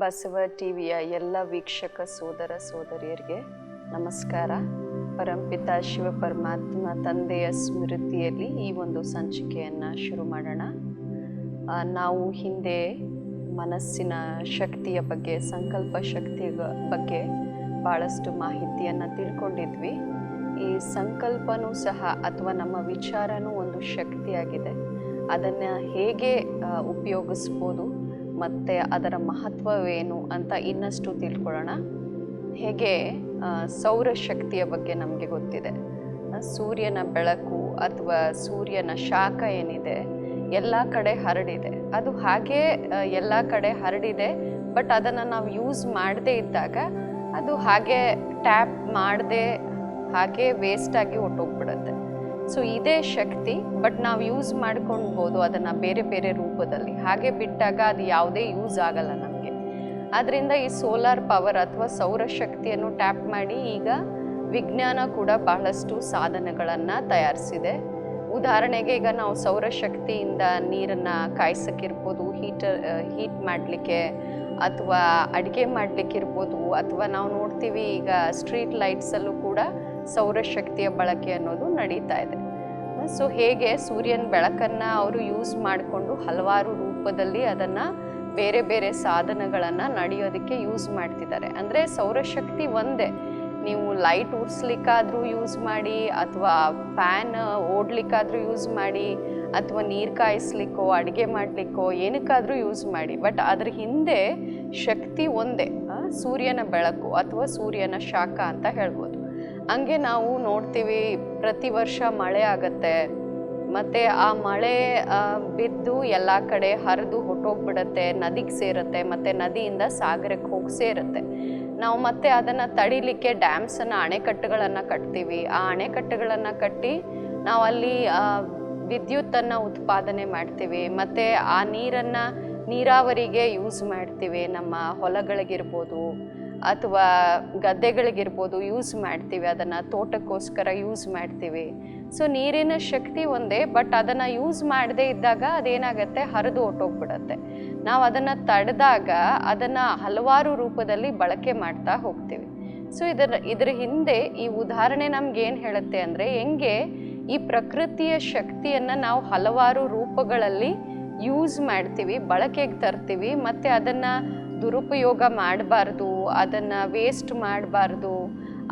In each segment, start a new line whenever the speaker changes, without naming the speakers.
ಬಸವ ಟಿವಿಯ ಎಲ್ಲ ವೀಕ್ಷಕ ಸೋದರ ಸೋದರಿಯರಿಗೆ ನಮಸ್ಕಾರ. ಪರಂಪಿತ ಶಿವ ಪರಮಾತ್ಮ ತಂದೆಯ ಸ್ಮೃತಿಯಲ್ಲಿ ಈ ಒಂದು ಸಂಚಿಕೆಯನ್ನು ಶುರು ಮಾಡೋಣ. ನಾವು ಹಿಂದೆ ಮನಸ್ಸಿನ ಶಕ್ತಿಯ ಬಗ್ಗೆ, ಸಂಕಲ್ಪ ಶಕ್ತಿಯ ಬಗ್ಗೆ ಭಾಳಷ್ಟು ಮಾಹಿತಿಯನ್ನು ತಿಳ್ಕೊಂಡಿದ್ವಿ. ಈ ಸಂಕಲ್ಪನೂ ಸಹ ಅಥವಾ ನಮ್ಮ ವಿಚಾರನೂ ಒಂದು ಶಕ್ತಿಯಾಗಿದೆ. ಅದನ್ನು ಹೇಗೆ ಉಪಯೋಗಿಸ್ಬೋದು? ಮತ್ತು ಅದರ ಮಹತ್ವವೇನು ಅಂತ ಇನ್ನಷ್ಟು ತಿಳ್ಕೊಳ್ಳೋಣ. ಹೇಗೆ ಸೌರ ಸೌರಶಕ್ತಿಯ ಬಗ್ಗೆ ನಮಗೆ ಗೊತ್ತಿದೆ. ಸೂರ್ಯನ ಬೆಳಕು ಅಥವಾ ಸೂರ್ಯನ ಶಾಖ ಏನಿದೆ, ಎಲ್ಲ ಕಡೆ ಹರಡಿದೆ. ಅದು ಹಾಗೇ ಎಲ್ಲ ಕಡೆ ಹರಡಿದೆ, ಬಟ್ ಅದನ್ನು ನಾವು ಯೂಸ್ ಮಾಡದೇ ಇದ್ದಾಗ ಅದು ಹಾಗೆ ಟ್ಯಾಪ್ ಮಾಡದೆ, ಹಾಗೆ ವೇಸ್ಟಾಗಿ ಹೊಟ್ಟೋಗ್ಬಿಡುತ್ತೆ ಸೊ ಇದೇ ಶಕ್ತಿ ಬಟ್ ನಾವು ಯೂಸ್ ಮಾಡ್ಕೊಳ್ಬೋದು ಅದನ್ನು ಬೇರೆ ಬೇರೆ ರೂಪದಲ್ಲಿ. ಹಾಗೆ ಬಿಟ್ಟಾಗ ಅದು ಯಾವುದೇ ಯೂಸ್ ಆಗಲ್ಲ ನಮಗೆ. ಆದ್ದರಿಂದ ಈ ಸೋಲಾರ್ ಪವರ್ ಅಥವಾ ಸೌರಶಕ್ತಿಯನ್ನು ಟ್ಯಾಪ್ ಮಾಡಿ ಈಗ ವಿಜ್ಞಾನ ಕೂಡ ಬಹಳಷ್ಟು ಸಾಧನಗಳನ್ನು ತಯಾರಿಸಿದೆ. ಉದಾಹರಣೆಗೆ ಈಗ ನಾವು ಸೌರಶಕ್ತಿಯಿಂದ ನೀರನ್ನು ಕಾಯಿಸೋಕ್ಕಿರ್ಬೋದು ಹೀಟರ್ ಹೀಟ್ ಮಾಡಲಿಕ್ಕೆ ಅಥವಾ ಅಡುಗೆ ಮಾಡಲಿಕ್ಕಿರ್ಬೋದು, ಅಥವಾ ನಾವು ನೋಡ್ತೀವಿ ಈಗ ಸ್ಟ್ರೀಟ್ ಲೈಟ್ಸಲ್ಲೂ ಕೂಡ ಸೌರಶಕ್ತಿಯ ಬಳಕೆ ಅನ್ನೋದು ನಡೀತಾ ಇದೆ. ಸೊ ಹೇಗೆ ಸೂರ್ಯನ ಬೆಳಕನ್ನು ಅವರು ಯೂಸ್ ಮಾಡಿಕೊಂಡು ಹಲವಾರು ರೂಪದಲ್ಲಿ ಅದನ್ನು ಬೇರೆ ಬೇರೆ ಸಾಧನಗಳನ್ನು ನಡೆಯೋದಕ್ಕೆ ಯೂಸ್ ಮಾಡ್ತಿದ್ದಾರೆ. ಅಂದರೆ ಸೌರಶಕ್ತಿ ಒಂದೇ. ನೀವು ಲೈಟ್ ಉರ್ಸ್ಲಿಕ್ಕಾದರೂ ಯೂಸ್ ಮಾಡಿ, ಅಥವಾ ಫ್ಯಾನ್ ಓಡ್ಲಿಕ್ಕಾದರೂ ಯೂಸ್ ಮಾಡಿ, ಅಥವಾ ನೀರು ಕಾಯಿಸ್ಲಿಕ್ಕೋ, ಅಡುಗೆ ಮಾಡಲಿಕ್ಕೋ, ಏನಕ್ಕಾದರೂ ಯೂಸ್ ಮಾಡಿ. ಬಟ್ ಅದ್ರ ಹಿಂದೆ ಶಕ್ತಿ ಒಂದೇ. ಸೂರ್ಯನ ಬೆಳಕು ಅಥವಾ ಸೂರ್ಯನ ಶಾಖ ಅಂತ ಹೇಳ್ಬೋದು. ಹಂಗೆ ನಾವು ನೋಡ್ತೀವಿ ಪ್ರತಿ ವರ್ಷ ಮಳೆ ಆಗತ್ತೆ. ಮತ್ತು ಆ ಮಳೆ ಬಿದ್ದು ಎಲ್ಲ ಕಡೆ ಹರಿದು ಹೊಟ್ಟೋಗ್ಬಿಡತ್ತೆ ನದಿಗೆ ಸೇರುತ್ತೆ, ಮತ್ತು ನದಿಯಿಂದ ಸಾಗರಕ್ಕೆ ಹೋಗಿ ಸೇರುತ್ತೆ. ನಾವು ಮತ್ತೆ ಅದನ್ನು ತಡಿಲಿಕ್ಕೆ ಡ್ಯಾಮ್ಸನ್ನು ಅಣೆಕಟ್ಟುಗಳನ್ನು ಕಟ್ತೀವಿ. ಆ ಅಣೆಕಟ್ಟುಗಳನ್ನು ಕಟ್ಟಿ ನಾವು ಅಲ್ಲಿ ವಿದ್ಯುತ್ತನ್ನು ಉತ್ಪಾದನೆ ಮಾಡ್ತೀವಿ. ಮತ್ತು ಆ ನೀರನ್ನು ನೀರಾವರಿಗೆ ಯೂಸ್ ಮಾಡ್ತೀವಿ. ನಮ್ಮ ಹೊಲಗಳಿಗಿರ್ಬೋದು. ಅಥವಾ ಗದ್ದೆಗಳಿಗಿರ್ಬೋದು ಯೂಸ್ ಮಾಡ್ತೀವಿ, ಅದನ್ನು ತೋಟಕ್ಕೋಸ್ಕರ ಯೂಸ್ ಮಾಡ್ತೀವಿ. ಸೊ ನೀರಿನ ಶಕ್ತಿ ಒಂದೇ ಬಟ್ ಅದನ್ನು ಯೂಸ್ ಮಾಡದೇ ಇದ್ದಾಗ ಅದೇನಾಗತ್ತೆ? ಹರಿದು ಹೊಟ್ಟೋಗ್ಬಿಡತ್ತೆ ನಾವು ಅದನ್ನು ತಡೆದಾಗ ಅದನ್ನು ಹಲವಾರು ರೂಪದಲ್ಲಿ ಬಳಕೆ ಮಾಡ್ತಾ ಹೋಗ್ತೀವಿ. ಸೊ ಇದರ ಇದರ ಹಿಂದೆ ಈ ಉದಾಹರಣೆ ನಮ್ಗೆ ಏನು ಹೇಳುತ್ತೆ ಅಂದರೆ, ಹೆಂಗೆ ಈ ಪ್ರಕೃತಿಯ ಶಕ್ತಿಯನ್ನು ನಾವು ಹಲವಾರು ರೂಪಗಳಲ್ಲಿ ಯೂಸ್ ಮಾಡ್ತೀವಿ, ಬಳಕೆಗೆ ತರ್ತೀವಿ, ಮತ್ತು ಅದನ್ನು ದುರುಪಯೋಗ ಮಾಡಬಾರ್ದು, ಅದನ್ನು ವೇಸ್ಟ್ ಮಾಡಬಾರ್ದು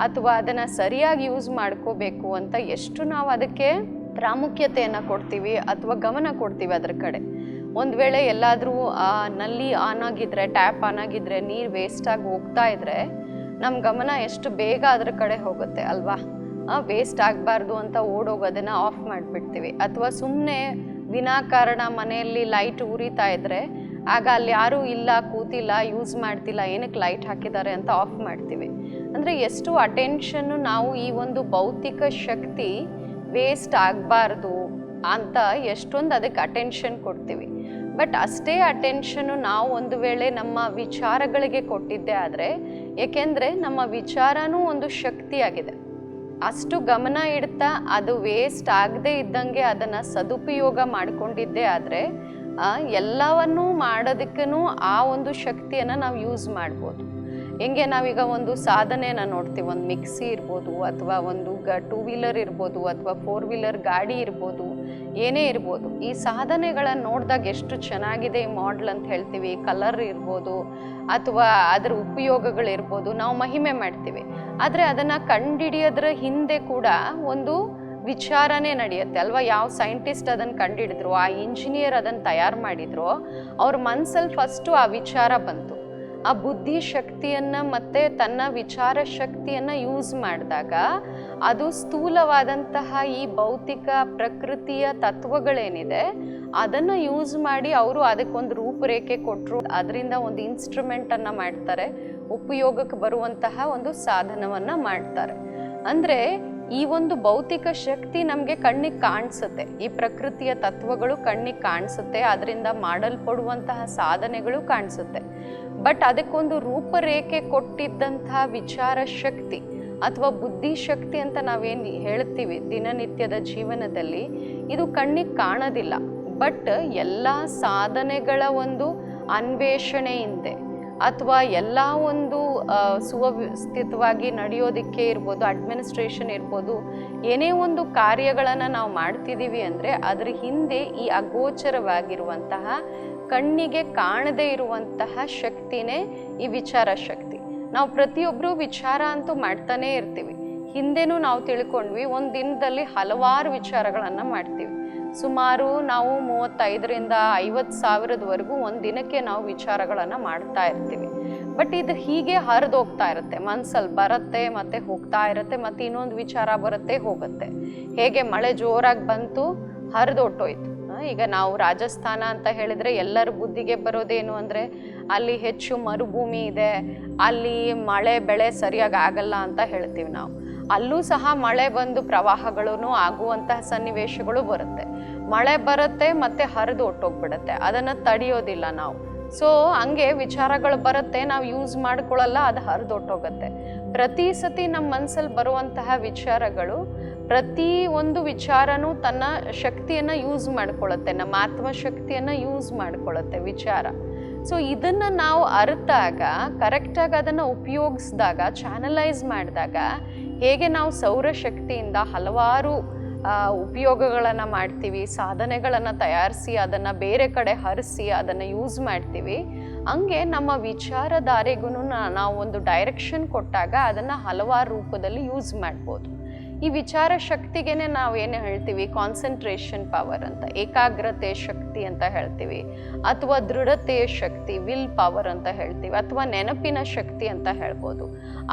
ಅಥವಾ ಅದನ್ನು ಸರಿಯಾಗಿ ಯೂಸ್ ಮಾಡ್ಕೋಬೇಕು ಅಂತ ಎಷ್ಟು ನಾವು ಅದಕ್ಕೆ ಪ್ರಾಮುಖ್ಯತೆಯನ್ನು ಕೊಡ್ತೀವಿ ಅಥವಾ ಗಮನ ಕೊಡ್ತೀವಿ ಅದರ ಕಡೆ. ಒಂದು ವೇಳೆ ಎಲ್ಲಾದರೂ ನಲ್ಲಿ ಆನ್ ಆಗಿದ್ರೆ ಟ್ಯಾಪ್ ಆನ್ ಆಗಿದ್ರೆ, ನೀರು ವೇಸ್ಟಾಗಿ ಹೋಗ್ತಾ ಇದ್ರೆ ನಮ್ಮ ಗಮನ ಎಷ್ಟು ಬೇಗ ಅದ್ರ ಕಡೆ ಹೋಗುತ್ತೆ ಅಲ್ವಾ? ವೇಸ್ಟ್ ಆಗಬಾರ್ದು ಅಂತ ಓಡೋಗೋದನ್ನು ಆಫ್ ಮಾಡಿಬಿಡ್ತೀವಿ. ಅಥವಾ ಸುಮ್ಮನೆ ವಿನಾಕಾರಣ ಮನೆಯಲ್ಲಿ ಲೈಟ್ ಉರಿತಾ ಇದ್ರೆ ಆಗ ಅಲ್ಲಿ ಯಾರೂ ಇಲ್ಲ, ಕೂತಿಲ್ಲ ಯೂಸ್ ಮಾಡ್ತಿಲ್ಲ, ಏನಕ್ಕೆ ಲೈಟ್ ಹಾಕಿದ್ದಾರೆ ಅಂತ ಆಫ್ ಮಾಡ್ತೀವಿ. ಅಂದರೆ ಎಷ್ಟು ಅಟೆನ್ಷನ್ನು ನಾವು ಈ ಒಂದು ಭೌತಿಕ ಶಕ್ತಿ ವೇಸ್ಟ್ ಆಗಬಾರ್ದು ಅಂತ ಎಷ್ಟೊಂದು ಅದಕ್ಕೆ ಅಟೆನ್ಷನ್ ಕೊಡ್ತೀವಿ. ಬಟ್ ಅಷ್ಟೇ ಅಟೆನ್ಷನ್ನು ನಾವು ಒಂದು ವೇಳೆ ನಮ್ಮ ವಿಚಾರಗಳಿಗೆ ಕೊಟ್ಟಿದ್ದೆ ಆದರೆ, ಏಕೆಂದರೆ ನಮ್ಮ ವಿಚಾರನೂ ಒಂದು ಶಕ್ತಿಯಾಗಿದೆ. ಅಷ್ಟು ಗಮನ ಇಡ್ತಾ ಅದು ವೇಸ್ಟ್ ಆಗದೆ ಇದ್ದಂಗೆ ಅದನ್ನು ಸದುಪಯೋಗ ಮಾಡಿಕೊಂಡಿದ್ದೇ ಆದರೆ ಎಲ್ಲವನ್ನೂ ಮಾಡೋದಕ್ಕೂ ಆ ಒಂದು ಶಕ್ತಿಯನ್ನು ನಾವು ಯೂಸ್ ಮಾಡ್ಬೋದು. ಹೆಂಗೆ ನಾವೀಗ ಒಂದು ಸಾಧನೆಯನ್ನು ನೋಡ್ತೀವಿ. ಒಂದು ಮಿಕ್ಸಿ ಇರ್ಬೋದು, ಅಥವಾ ಒಂದು ಗ ಟೂ ವೀಲರ್ ಇರ್ಬೋದು, ಅಥವಾ ಫೋರ್ ವೀಲರ್ ಗಾಡಿ ಇರ್ಬೋದು, ಏನೇ ಇರ್ಬೋದು. ಈ ಸಾಧನೆಗಳನ್ನು ನೋಡಿದಾಗ ಎಷ್ಟು ಚೆನ್ನಾಗಿದೆ ಈ ಮಾಡೆಲ್ ಅಂತ ಹೇಳ್ತೀವಿ. ಕಲರ್ ಇರ್ಬೋದು, ಅಥವಾ ಅದರ ಉಪಯೋಗಗಳಿರ್ಬೋದು. ನಾವು ಮಹಿಮೆ ಮಾಡ್ತೀವಿ. ಆದರೆ ಅದನ್ನು ಕಂಡಿಡಿಯೋದ್ರ ಹಿಂದೆ ಕೂಡ ಒಂದು ವಿಚಾರನೇ ನಡೆಯುತ್ತೆ ಅಲ್ವಾ? ಯಾವ ಸೈಂಟಿಸ್ಟ್ ಅದನ್ನು ಕಂಡಿಡಿದ್ರು, ಆ ಇಂಜಿನಿಯರ್ ಅದನ್ನು ತಯಾರು ಮಾಡಿದ್ರು, ಅವ್ರ ಮನಸ್ಸಲ್ಲಿ ಫಸ್ಟು ಆ ವಿಚಾರ ಬಂತು. ಆ ಬುದ್ಧಿ ಶಕ್ತಿಯನ್ನು ಮತ್ತು ತನ್ನ ವಿಚಾರ ಶಕ್ತಿಯನ್ನು ಯೂಸ್ ಮಾಡಿದಾಗ ಅದು ಸ್ಥೂಲವಾದಂತಹ ಈ ಭೌತಿಕ ಪ್ರಕೃತಿಯ ತತ್ವಗಳೇನಿದೆ, ಅದನ್ನು ಯೂಸ್ ಮಾಡಿ ಅವರು ಅದಕ್ಕೊಂದು ರೂಪರೇಖೆ ಕೊಟ್ಟರು ಅದರಿಂದ ಒಂದು ಇನ್ಸ್ಟ್ರೂಮೆಂಟನ್ನು ಮಾಡ್ತಾರೆ, ಉಪಯೋಗಕ್ಕೆ ಬರುವಂತಹ ಒಂದು ಸಾಧನವನ್ನು ಮಾಡ್ತಾರೆ. ಅಂದರೆ ಈ ಒಂದು ಭೌತಿಕ ಶಕ್ತಿ ನಮಗೆ ಕಣ್ಣಿಗೆ ಕಾಣಿಸುತ್ತೆ. ಈ ಪ್ರಕೃತಿಯ ತತ್ವಗಳು ಕಣ್ಣಿಗೆ ಕಾಣಿಸುತ್ತೆ. ಅದರಿಂದ ಮಾಡಲ್ಪಡುವಂತಹ ಸಾಧನೆಗಳು ಕಾಣಿಸುತ್ತೆ. ಬಟ್ ಅದಕ್ಕೊಂದು ರೂಪರೇಖೆ ಕೊಟ್ಟಿದ್ದಂತಹ ವಿಚಾರ ಶಕ್ತಿ ಅಥವಾ ಬುದ್ಧಿ ಶಕ್ತಿ ಅಂತ ನಾವೇನು ಹೇಳ್ತೀವಿ ದಿನನಿತ್ಯದ ಜೀವನದಲ್ಲಿ, ಇದು ಕಣ್ಣಿಗೆ ಕಾಣೋದಿಲ್ಲ. ಬಟ್ ಎಲ್ಲ ಸಾಧನೆಗಳ ಒಂದು ಅನ್ವೇಷಣೆ ಹಿಂದೆ ಅಥವಾ ಎಲ್ಲ ಒಂದು ಸುವ್ಯವಸ್ಥಿತವಾಗಿ ನಡೆಯೋದಕ್ಕೆ ಇರ್ಬೋದು ಅಡ್ಮಿನಿಸ್ಟ್ರೇಷನ್ ಇರ್ಬೋದು, ಏನೇ ಒಂದು ಕಾರ್ಯಗಳನ್ನು ನಾವು ಮಾಡ್ತಿದ್ದೀವಿ ಅಂದರೆ ಅದರ ಹಿಂದೆ ಈ ಅಗೋಚರವಾಗಿರುವಂತಹ, ಕಣ್ಣಿಗೆ ಕಾಣದೇ ಇರುವಂತಹ ಶಕ್ತಿನೇ ಈ ವಿಚಾರ ಶಕ್ತಿ. ನಾವು ಪ್ರತಿಯೊಬ್ಬರು ವಿಚಾರ ಅಂತೂ ಮಾಡ್ತಾನೇ ಇರ್ತೀವಿ. ಹಿಂದೆನೂ ನಾವು ತಿಳ್ಕೊಂಡ್ವಿ, ಒಂದು ದಿನದಲ್ಲಿ ಹಲವಾರು ವಿಚಾರಗಳನ್ನು ಮಾಡ್ತೀವಿ. ಸುಮಾರು ನಾವು ಮೂವತ್ತೈದರಿಂದ ಐವತ್ತು ಸಾವಿರದವರೆಗೂ ಒಂದು ದಿನಕ್ಕೆ ನಾವು ವಿಚಾರಗಳನ್ನು ಮಾಡ್ತಾ ಇರ್ತೀವಿ. ಬಟ್ ಇದು ಹೀಗೆ ಹರಿದೋಗ್ತಾ ಇರುತ್ತೆ. ಮನ್ಸಲ್ಲಿ ಬರುತ್ತೆ, ಮತ್ತೆ ಹೋಗ್ತಾ ಇರುತ್ತೆ, ಮತ್ತೆ ಇನ್ನೊಂದು ವಿಚಾರ ಬರುತ್ತೆ, ಹೋಗುತ್ತೆ. ಹೇಗೆ ಮಳೆ ಜೋರಾಗಿ ಬಂತು, ಹರಿದೊಟ್ಟೋಯ್ತು. ಈಗ ನಾವು ರಾಜಸ್ಥಾನ ಅಂತ ಹೇಳಿದ್ರೆ ಎಲ್ಲರ ಬುದ್ಧಿಗೆ ಬರೋದೇನು ಅಂದರೆ, ಅಲ್ಲಿ ಹೆಚ್ಚು ಮರುಭೂಮಿ ಇದೆ, ಅಲ್ಲಿ ಮಳೆ ಬೆಳೆ ಸರಿಯಾಗಿ ಆಗಲ್ಲ ಅಂತ ಹೇಳ್ತೀವಿ ನಾವು. ಅಲ್ಲೂ ಸಹ ಮಳೆ ಬಂದು ಪ್ರವಾಹಗಳೂ ಆಗುವಂತಹ ಸನ್ನಿವೇಶಗಳು ಬರುತ್ತೆ. ಮಳೆ ಬರುತ್ತೆ ಮತ್ತೆ ಹರಿದು ಹೊಟ್ಟೋಗ್ಬಿಡುತ್ತೆ ಅದನ್ನು ತಡೆಯೋದಿಲ್ಲ ನಾವು. ಸೊ ಹಂಗೆ ವಿಚಾರಗಳು ಬರುತ್ತೆ, ನಾವು ಯೂಸ್ ಮಾಡ್ಕೊಳ್ಳಲ್ಲ ಅದು ಹರಿದು ಹೊಟ್ಟೋಗುತ್ತೆ ಪ್ರತಿ ಸತಿ ನಮ್ಮ ಮನಸ್ಸಲ್ಲಿ ಬರುವಂತಹ ವಿಚಾರಗಳು, ಪ್ರತಿ ಒಂದು ವಿಚಾರನೂ ತನ್ನ ಶಕ್ತಿಯನ್ನು ಯೂಸ್ ಮಾಡ್ಕೊಳ್ಳುತ್ತೆ ನಮ್ಮ ಆತ್ಮಶಕ್ತಿಯನ್ನು ಯೂಸ್ ಮಾಡ್ಕೊಳ್ಳುತ್ತೆ ವಿಚಾರ. ಸೊ ಇದನ್ನು ನಾವು ಅರಿತಾಗ ಕರೆಕ್ಟಾಗಿ ಅದನ್ನು ಉಪಯೋಗಿಸಿದಾಗ ಚಾನಲೈಸ್ ಮಾಡಿದಾಗ, ಹೇಗೆ ನಾವು ಸೌರಶಕ್ತಿಯಿಂದ ಹಲವಾರು ಉಪಯೋಗಗಳನ್ನು ಮಾಡ್ತೀವಿ, ಸಾಧನೆಗಳನ್ನು ತಯಾರಿಸಿ, ಅದನ್ನು ಬೇರೆ ಕಡೆ ಹರಿಸಿ, ಅದನ್ನು ಯೂಸ್ ಮಾಡ್ತೀವಿ. ಹಂಗೆ ನಮ್ಮ ವಿಚಾರಧಾರೆಗೂ ನಾವು ಒಂದು ಡೈರೆಕ್ಷನ್ ಕೊಟ್ಟಾಗ ಅದನ್ನು ಹಲವಾರು ರೂಪದಲ್ಲಿ ಯೂಸ್ ಮಾಡ್ಬೋದು. ಈ ವಿಚಾರ ಶಕ್ತಿಗೆ ನಾವು ಏನು ಹೇಳ್ತೀವಿ? ಕಾನ್ಸಂಟ್ರೇಷನ್ ಪವರ್ ಅಂತ, ಏಕಾಗ್ರತೆ ಶಕ್ತಿ ಅಂತ ಹೇಳ್ತೀವಿ. ಅಥವಾ ದೃಢತೆಯ ಶಕ್ತಿ ವಿಲ್ ಪವರ್ ಅಂತ ಹೇಳ್ತೀವಿ. ಅಥವಾ ನೆನಪಿನ ಶಕ್ತಿ ಅಂತ ಹೇಳ್ಬೋದು.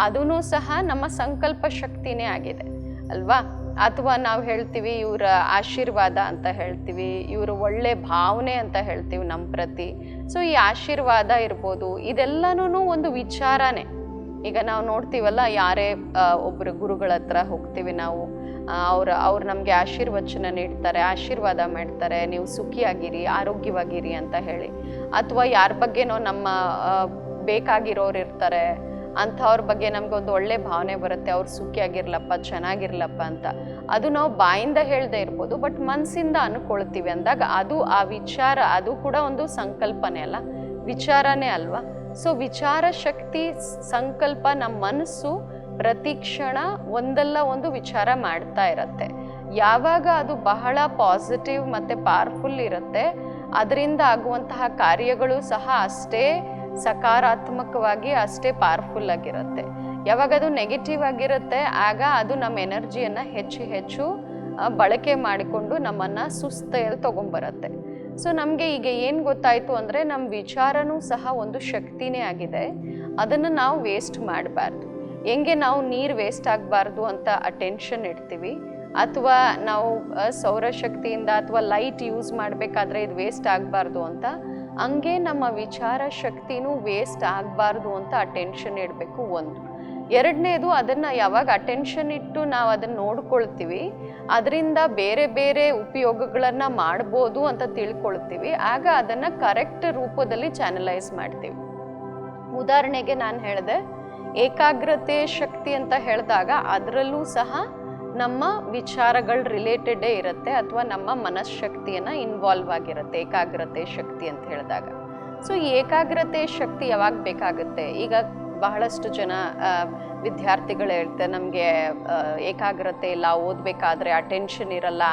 ಅದೂ ಸಹ ನಮ್ಮ ಸಂಕಲ್ಪ ಶಕ್ತಿನೇ ಆಗಿದೆ, ಅಲ್ವಾ? ಅಥವಾ ನಾವು ಹೇಳ್ತೀವಿ ಇವರ ಆಶೀರ್ವಾದ ಅಂತ ಹೇಳ್ತೀವಿ, ಇವರು ಒಳ್ಳೆ ಭಾವನೆ ಅಂತ ಹೇಳ್ತೀವಿ ನಮ್ಮ ಪ್ರತಿ. ಸೊ ಈ ಆಶೀರ್ವಾದ ಇರ್ಬೋದು ಇದೆಲ್ಲನೂ ಒಂದು ವಿಚಾರನೇ. ಈಗ ನಾವು ನೋಡ್ತೀವಲ್ಲ, ಯಾರೇ ಒಬ್ಬರು ಗುರುಗಳ ಹತ್ರ ಹೋಗ್ತೀವಿ ನಾವು ಅವ್ರ, ಅವ್ರು ನಮಗೆ ಆಶೀರ್ವಚನ ನೀಡ್ತಾರೆ, ಆಶೀರ್ವಾದ ಮಾಡ್ತಾರೆ, ನೀವು ಸುಖಿಯಾಗಿರಿ, ಆರೋಗ್ಯವಾಗಿರಿ ಅಂತ ಹೇಳಿ. ಅಥವಾ ಯಾರ ಬಗ್ಗೆನೋ ನಮ್ಮ ಬೇಕಾಗಿರೋರು ಇರ್ತಾರೆ ಅಂಥವ್ರ ಬಗ್ಗೆ ನಮ್ಗೊಂದು ಒಳ್ಳೆ ಭಾವನೆ ಬರುತ್ತೆ. ಅವ್ರು ಸುಖಿಯಾಗಿರ್ಲಪ್ಪ, ಚೆನ್ನಾಗಿರ್ಲಪ್ಪ ಅಂತ. ಅದು ನಾವು ಬಾಯಿಂದ ಹೇಳ್ದೆ ಇರ್ಬೋದು, ಬಟ್ ಮನಸ್ಸಿಂದ ಅನ್ಕೊಳ್ತೀವಿ ಅಂದಾಗ ಅದು ಆ ವಿಚಾರ, ಅದು ಕೂಡ ಒಂದು ಸಂಕಲ್ಪನೆ ಅಲ್ಲ. ವಿಚಾರನೇ ಅಲ್ವಾ? ಸೊ ವಿಚಾರ ಶಕ್ತಿ, ಸಂಕಲ್ಪ ನಮ್ಮ ಮನಸ್ಸು ಪ್ರತಿ ಕ್ಷಣ ಒಂದಲ್ಲ ಒಂದು ವಿಚಾರ ಮಾಡ್ತಾ ಇರತ್ತೆ. ಯಾವಾಗ ಅದು ಬಹಳ ಪಾಸಿಟಿವ್ ಮತ್ತು ಪವರ್ಫುಲ್ ಇರುತ್ತೆ, ಅದರಿಂದ ಆಗುವಂತಹ ಕಾರ್ಯಗಳು ಸಹ ಅಷ್ಟೇ ಸಕಾರಾತ್ಮಕವಾಗಿ ಅಷ್ಟೇ ಪವರ್ಫುಲ್ ಆಗಿರುತ್ತೆ. ಯಾವಾಗ ಅದು ನೆಗೆಟಿವ್ ಆಗಿರುತ್ತೆ, ಆಗ ಅದು ನಮ್ಮ ಎನರ್ಜಿಯನ್ನು ಹೆಚ್ಚು ಹೆಚ್ಚು ಬಳಕೆ ಮಾಡಿಕೊಂಡು ನಮ್ಮನ್ನು ಸುಸ್ತೆಯಲ್ಲಿ ತೊಗೊಂಬರುತ್ತೆ ಸೊ ನಮಗೆ ಈಗ ಏನು ಗೊತ್ತಾಯಿತು ಅಂದರೆ ನಮ್ಮ ವಿಚಾರನೂ ಸಹ ಒಂದು ಶಕ್ತಿನೇ ಆಗಿದೆ. ಅದನ್ನು ನಾವು ವೇಸ್ಟ್ ಮಾಡಬಾರ್ದು. ಹೆಂಗೆ ನಾವು ನೀರು ವೇಸ್ಟ್ ಆಗಬಾರ್ದು ಅಂತ ಅಟೆನ್ಷನ್ ಇಡ್ತೀವಿ? ಅಥವಾ ನಾವು ಸೌರಶಕ್ತಿಯಿಂದ ಅಥವಾ ಲೈಟ್ ಯೂಸ್ ಮಾಡಬೇಕಾದ್ರೆ ಇದು ವೇಸ್ಟ್ ಆಗಬಾರ್ದು ಅಂತ ಹಂಗೆ ನಮ್ಮ ವಿಚಾರ ಶಕ್ತಿನೂ ವೇಸ್ಟ್ ಆಗಬಾರ್ದು ಅಂತ ಅಟೆನ್ಷನ್ ಇಡಬೇಕು ಒಂದು. ಎರಡನೇದು ಅದನ್ನು ಯಾವಾಗ ಅಟೆನ್ಷನ್ ಇಟ್ಟು ನಾವು ಅದನ್ನು ನೋಡ್ಕೊಳ್ತೀವಿ, ಅದರಿಂದ ಬೇರೆ ಬೇರೆ ಉಪಯೋಗಗಳನ್ನು ಮಾಡ್ಬೋದು ಅಂತ ತಿಳ್ಕೊಳ್ತೀವಿ, ಆಗ ಅದನ್ನು ಕರೆಕ್ಟ್ ರೂಪದಲ್ಲಿ ಚಾನಲೈಸ್ ಮಾಡ್ತೀವಿ. ಉದಾಹರಣೆಗೆ ನಾನು ಹೇಳಿದೆ, ಏಕಾಗ್ರತೆ ಶಕ್ತಿ ಅಂತ ಹೇಳಿದಾಗ ಅದರಲ್ಲೂ ಸಹ ನಮ್ಮ ವಿಚಾರಗಳು ರಿಲೇಟೆಡೇ ಇರುತ್ತೆ ಅಥವಾ ನಮ್ಮ ಮನಃಶಕ್ತಿಯನ್ನು ಇನ್ವಾಲ್ವ್ ಆಗಿರುತ್ತೆ, ಏಕಾಗ್ರತೆ ಶಕ್ತಿ ಅಂತ ಹೇಳಿದಾಗ. ಸೊ ಏಕಾಗ್ರತೆ ಶಕ್ತಿ ಯಾವಾಗ ಬೇಕಾಗುತ್ತೆ? ಈಗ ಬಹಳಷ್ಟು ಜನ ವಿದ್ಯಾರ್ಥಿಗಳು ಹೇಳ್ತಾರೆ, ನಮಗೆ ಏಕಾಗ್ರತೆ ಇಲ್ಲ, ಓದಬೇಕಾದ್ರೆ ಅಟೆನ್ಷನ್ ಇರಲ್ಲ,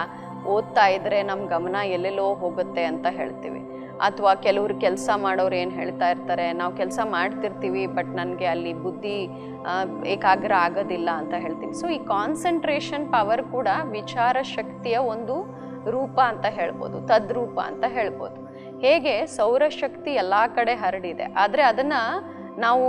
ಓದ್ತಾ ಇದ್ರೆ ನಮ್ಮ ಗಮನ ಎಲ್ಲೆಲ್ಲೋ ಹೋಗುತ್ತೆ ಅಂತ ಹೇಳ್ತೀವಿ. ಅಥವಾ ಕೆಲವರು ಕೆಲಸ ಮಾಡೋರು ಏನು ಹೇಳ್ತಾ ಇರ್ತಾರೆ, ನಾವು ಕೆಲಸ ಮಾಡ್ತಿರ್ತೀವಿ ಬಟ್ ನನಗೆ ಅಲ್ಲಿ ಬುದ್ಧಿ ಏಕಾಗ್ರ ಆಗೋದಿಲ್ಲ ಅಂತ ಹೇಳ್ತೀವಿ ಸೊ ಈ ಕಾನ್ಸಂಟ್ರೇಷನ್ ಪವರ್ ಕೂಡ ವಿಚಾರ ಶಕ್ತಿಯ ಒಂದು ರೂಪ ಅಂತ ಹೇಳ್ಬೋದು, ತದ್ರೂಪ ಅಂತ ಹೇಳ್ಬೋದು. ಹೇಗೆ? ಸೌರಶಕ್ತಿ ಎಲ್ಲ ಕಡೆ ಹರಡಿದೆ. ಆದರೆ ಅದನ್ನು ನಾವು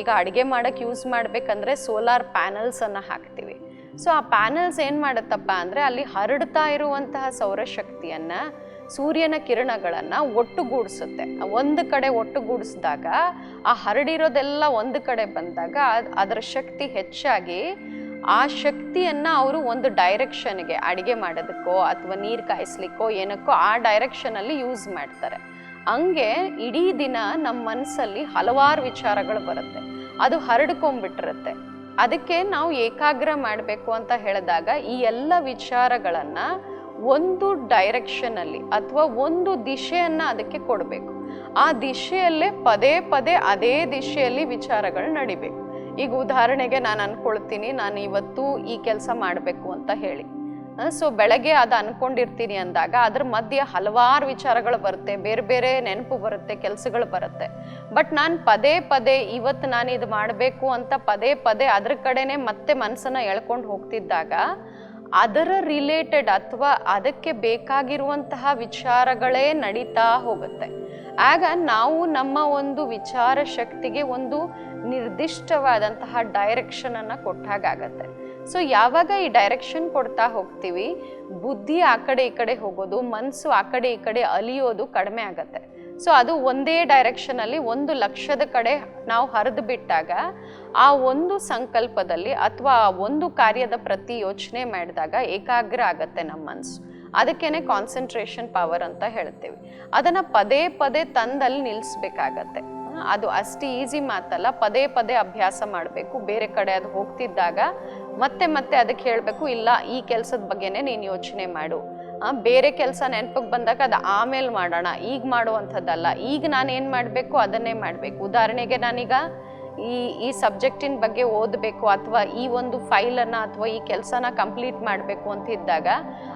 ಈಗ ಅಡುಗೆ ಮಾಡೋಕ್ಕೆ ಯೂಸ್ ಮಾಡಬೇಕಂದ್ರೆ ಸೋಲಾರ್ ಪ್ಯಾನಲ್ಸನ್ನು ಹಾಕ್ತೀವಿ. ಸೊ ಆ ಪ್ಯಾನಲ್ಸ್ ಏನು ಮಾಡುತ್ತಪ್ಪ ಅಂದರೆ ಅಲ್ಲಿ ಹರಡ್ತಾ ಇರುವಂತಹ ಸೌರಶಕ್ತಿಯನ್ನು ಸೂರ್ಯನ ಕಿರಣಗಳನ್ನು ಒಟ್ಟುಗೂಡಿಸುತ್ತೆ. ಒಂದು ಕಡೆ ಒಟ್ಟುಗೂಡಿಸಿದಾಗ, ಆ ಹರಡಿರೋದೆಲ್ಲ ಒಂದು ಕಡೆ ಬಂದಾಗ ಅದ್- ಅದರ ಶಕ್ತಿ ಹೆಚ್ಚಾಗಿ ಆ ಶಕ್ತಿಯನ್ನು ಅವರು ಒಂದು ಡೈರೆಕ್ಷನ್ಗೆ ಅಡುಗೆ ಮಾಡೋದಕ್ಕೋ ಅಥವಾ ನೀರು ಕಾಯಿಸ್ಲಿಕ್ಕೋ ಏನಕ್ಕೋ ಆ ಡೈರೆಕ್ಷನಲ್ಲಿ ಯೂಸ್ ಮಾಡ್ತಾರೆ. ಹಂಗೆ ಇಡೀ ದಿನ ನಮ್ಮ ಮನಸ್ಸಲ್ಲಿ ಹಲವಾರು ವಿಚಾರಗಳು ಬರುತ್ತೆ. ಅದು ಹರಡ್ಕೊಂಡ್ಬಿಟ್ಟಿರುತ್ತೆ. ಅದಕ್ಕೆ ನಾವು ಏಕಾಗ್ರ ಮಾಡಬೇಕು ಅಂತ ಹೇಳಿದಾಗ ಈ ಎಲ್ಲ ವಿಚಾರಗಳನ್ನು ಒಂದು ಡೈರೆಕ್ಷನಲ್ಲಿ ಅಥವಾ ಒಂದು ದಿಶೆಯನ್ನು ಅದಕ್ಕೆ ಕೊಡಬೇಕು. ಆ ದಿಶೆಯಲ್ಲೇ ಪದೇ ಪದೇ ಅದೇ ದಿಶೆಯಲ್ಲಿ ವಿಚಾರಗಳು ನಡಿಬೇಕು. ಈಗ ಉದಾಹರಣೆಗೆ ನಾನು ಅನ್ಕೊಳ್ತೀನಿ, ನಾನು ಇವತ್ತು ಈ ಕೆಲಸ ಮಾಡಬೇಕು ಅಂತ ಹೇಳಿ. ಸೊ ಬೆಳಗ್ಗೆ ಅದು ಅನ್ಕೊಂಡಿರ್ತೀನಿ ಅಂದಾಗ ಅದ್ರ ಮಧ್ಯೆ ಹಲವಾರು ವಿಚಾರಗಳು ಬರುತ್ತೆ, ಬೇರೆ ಬೇರೆ ನೆನಪು ಬರುತ್ತೆ, ಕೆಲಸಗಳು ಬರುತ್ತೆ. ಬಟ್ ನಾನು ಪದೇ ಪದೇ ಇವತ್ತು ನಾನು ಇದು ಮಾಡಬೇಕು ಅಂತ ಪದೇ ಪದೇ ಅದ್ರ ಕಡೆನೆ ಮತ್ತೆ ಮನಸ್ಸನ್ನು ಎಳ್ಕೊಂಡು ಹೋಗ್ತಿದ್ದಾಗ ಅದರ ರಿಲೇಟೆಡ್ ಅಥವಾ ಅದಕ್ಕೆ ಬೇಕಾಗಿರುವಂತಹ ವಿಚಾರಗಳೇ ನಡೀತಾ ಹೋಗುತ್ತೆ. ಆಗ ನಾವು ನಮ್ಮ ಒಂದು ವಿಚಾರ ಶಕ್ತಿಗೆ ಒಂದು ನಿರ್ದಿಷ್ಟವಾದಂತಹ ಡೈರೆಕ್ಷನ್ ಅನ್ನ ಕೊಟ್ಟಾಗತ್ತೆ ಸೊ ಯಾವಾಗ ಈ ಡೈರೆಕ್ಷನ್ ಕೊಡ್ತಾ ಹೋಗ್ತೀವಿ? ಬುದ್ಧಿ ಆ ಕಡೆ ಈ ಕಡೆ ಹೋಗೋದು ಮನಸ್ಸು ಆ ಕಡೆ ಈ ಕಡೆ ಅಲಿಯೋದು ಕಡಿಮೆ ಆಗತ್ತೆ. ಸೊ ಅದು ಒಂದೇ ಡೈರೆಕ್ಷನಲ್ಲಿ ಒಂದು ಲಕ್ಷದ ಕಡೆ ನಾವು ಹರಿದು ಬಿಟ್ಟಾಗ ಆ ಒಂದು ಸಂಕಲ್ಪದಲ್ಲಿ ಅಥವಾ ಒಂದು ಕಾರ್ಯದ ಪ್ರತಿ ಯೋಚನೆ ಮಾಡಿದಾಗ ಏಕಾಗ್ರ ಆಗತ್ತೆ ನಮ್ಮ ಮನಸ್ಸು. ಅದಕ್ಕೇನೆ ಕಾನ್ಸಂಟ್ರೇಷನ್ ಪವರ್ ಅಂತ ಹೇಳ್ತೀವಿ. ಅದನ್ನ ಪದೇ ಪದೇ ತಂದಲ್ಲಿ ನಿಲ್ಲಿಸ್ಬೇಕಾಗತ್ತೆ ಅದು ಅಷ್ಟು ಈಸಿ ಮಾತಲ್ಲ, ಪದೇ ಪದೇ ಅಭ್ಯಾಸ ಮಾಡಬೇಕು. ಬೇರೆ ಕಡೆ ಅದು ಹೋಗ್ತಿದ್ದಾಗ ಮತ್ತೆ ಮತ್ತೆ ಅದಕ್ಕೆ ಹೇಳಬೇಕು, ಇಲ್ಲ, ಈ ಕೆಲಸದ ಬಗ್ಗೆನೇ ನೀನು ಯೋಚನೆ ಮಾಡು. ಬೇರೆ ಕೆಲಸ ನೆನಪಿಗೆ ಬಂದಾಗ ಅದು ಆಮೇಲೆ ಮಾಡೋಣ. ಈಗ ಮಾಡುವಂಥದ್ದಲ್ಲ. ಈಗ ನಾನು ಏನು ಮಾಡಬೇಕು, ಅದನ್ನೇ ಮಾಡಬೇಕು. ಉದಾಹರಣೆಗೆ ನಾನೀಗ ಈ ಈ ಸಬ್ಜೆಕ್ಟಿನ ಬಗ್ಗೆ ಓದಬೇಕು, ಅಥವಾ ಈ ಒಂದು ಫೈಲನ್ನು ಅಥವಾ ಈ ಕೆಲಸನ ಕಂಪ್ಲೀಟ್ ಮಾಡಬೇಕು ಅಂತ ಇದ್ದಾಗ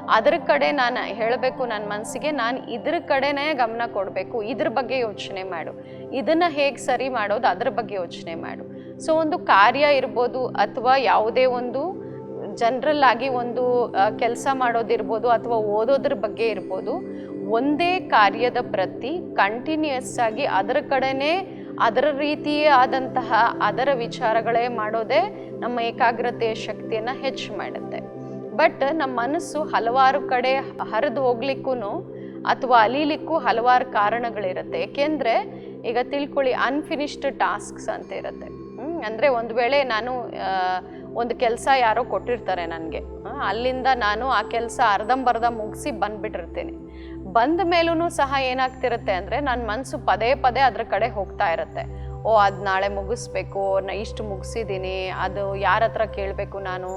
ಅದ್ರ ಕಡೆ ನಾನು ಹೇಳಬೇಕು ನನ್ನ ಮನಸ್ಸಿಗೆ ನಾನು ಇದ್ರ ಕಡೆನೇ ಗಮನ ಕೊಡಬೇಕು. ಇದ್ರ ಬಗ್ಗೆ ಯೋಚನೆ ಮಾಡು. ಇದನ್ನು ಹೇಗೆ ಸರಿ ಮಾಡೋದು ಅದ್ರ ಬಗ್ಗೆ ಯೋಚನೆ ಮಾಡು. ಸೊ, ಒಂದು ಕಾರ್ಯ ಇರ್ಬೋದು, ಅಥವಾ ಯಾವುದೇ ಒಂದು ಜನರಲ್ ಆಗಿ ಒಂದು ಕೆಲಸ ಮಾಡೋದಿರ್ಬೋದು ಅಥವಾ ಓದೋದ್ರ ಬಗ್ಗೆ ಇರ್ಬೋದು, ಒಂದೇ ಕಾರ್ಯದ ಪ್ರತಿ ಕಂಟಿನ್ಯೂಯಸ್ ಆಗಿ ಅದರ ಕಡೆನೇ ಅದರ ರೀತಿಯೇ ಆದಂತಹ ಅದರ ವಿಚಾರಗಳೇ ಮಾಡೋದೇ ನಮ್ಮ ಏಕಾಗ್ರತೆಯ ಶಕ್ತಿಯನ್ನು ಹೆಚ್ಚು ಮಾಡುತ್ತೆ. ಬಟ್ ನಮ್ಮ ಮನಸ್ಸು ಹಲವಾರು ಕಡೆ ಹರಿದು ಹೋಗ್ಲಿಕ್ಕೂ ಅಥವಾ ಅಲೀಲಿಕ್ಕೂ ಹಲವಾರು ಕಾರಣಗಳಿರುತ್ತೆ. ಏಕೆಂದರೆ ಈಗ ತಿಳ್ಕೊಳ್ಳಿ ಅನ್ಫಿನಿಶ್ಡ್ ಟಾಸ್ಕ್ಸ್ ಅಂತ ಇರುತ್ತೆ. ಅಂದರೆ ಒಂದು ವೇಳೆ ನಾನು ಒಂದು ಕೆಲಸ ಯಾರೋ ಕೊಟ್ಟಿರ್ತಾರೆ ನನಗೆ. ಅಲ್ಲಿಂದ ನಾನು ಆ ಕೆಲಸ ಅರ್ಧಂಬರ್ಧ ಮುಗಿಸಿ ಬಂದ್ಬಿಟ್ಟಿರ್ತೀನಿ. ಬಂದ ಮೇಲೂ ಸಹ ಏನಾಗ್ತಿರುತ್ತೆ ಅಂದರೆ ನನ್ನ ಮನಸ್ಸು ಪದೇ ಪದೇ ಅದ್ರ ಕಡೆ ಹೋಗ್ತಾ ಇರುತ್ತೆ. ಓ, ಅದು ನಾಳೆ ಮುಗಿಸ್ಬೇಕು, ನಾ ಇಷ್ಟು ಮುಗಿಸಿದ್ದೀನಿ ಅದು ಯಾರ ಹತ್ರ ಕೇಳಬೇಕು ನಾನು,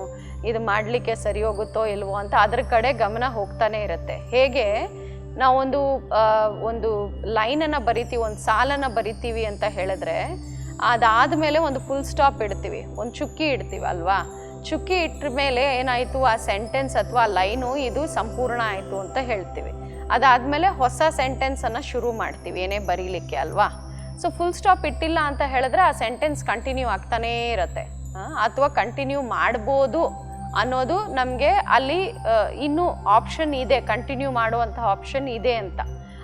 ಇದು ಮಾಡಲಿಕ್ಕೆ ಸರಿ ಹೋಗುತ್ತೋ ಇಲ್ವೋ ಅಂತ ಅದ್ರ ಕಡೆ ಗಮನ ಹೋಗ್ತಾನೆ ಇರುತ್ತೆ. ಹೇಗೆ, ನಾವೊಂದು ಒಂದು ಲೈನನ್ನು ಬರಿತೀವಿ, ಒಂದು ಸಾಲನ್ನು ಬರಿತೀವಿ ಅಂತ ಹೇಳಿದ್ರೆ ಅದಾದಮೇಲೆ ಒಂದು ಫುಲ್ ಸ್ಟಾಪ್ ಇಡ್ತೀವಿ. ಒಂದು ಚುಕ್ಕಿ ಇಡ್ತೀವಿ ಅಲ್ವಾ? ಚುಕ್ಕಿ ಇಟ್ಟ ಮೇಲೆ ಏನಾಯಿತು? ಆ ಸೆಂಟೆನ್ಸ್ ಅಥವಾ ಲೈನು ಇದು ಸಂಪೂರ್ಣ ಆಯಿತು ಅಂತ ಹೇಳ್ತೀವಿ. ಅದಾದಮೇಲೆ ಹೊಸ ಸೆಂಟೆನ್ಸನ್ನು ಶುರು ಮಾಡ್ತೀವಿ ಏನೇ ಬರೀಲಿಕ್ಕೆ ಅಲ್ವಾ? ಸೊ ಫುಲ್ ಸ್ಟಾಪ್ ಇಟ್ಟಿಲ್ಲ ಅಂತ ಹೇಳಿದ್ರೆ ಆ ಸೆಂಟೆನ್ಸ್ ಕಂಟಿನ್ಯೂ ಆಗ್ತಾನೇ ಇರುತ್ತೆ. ಅಥವಾ ಕಂಟಿನ್ಯೂ ಮಾಡ್ಬೋದು ಅನ್ನೋದು ನಮಗೆ ಅಲ್ಲಿ ಆ, ಇನ್ನೂ ಆಪ್ಷನ್ ಇದೆ ಕಂಟಿನ್ಯೂ ಮಾಡುವಂಥ ಆಪ್ಷನ್ ಇದೆ ಅಂತ.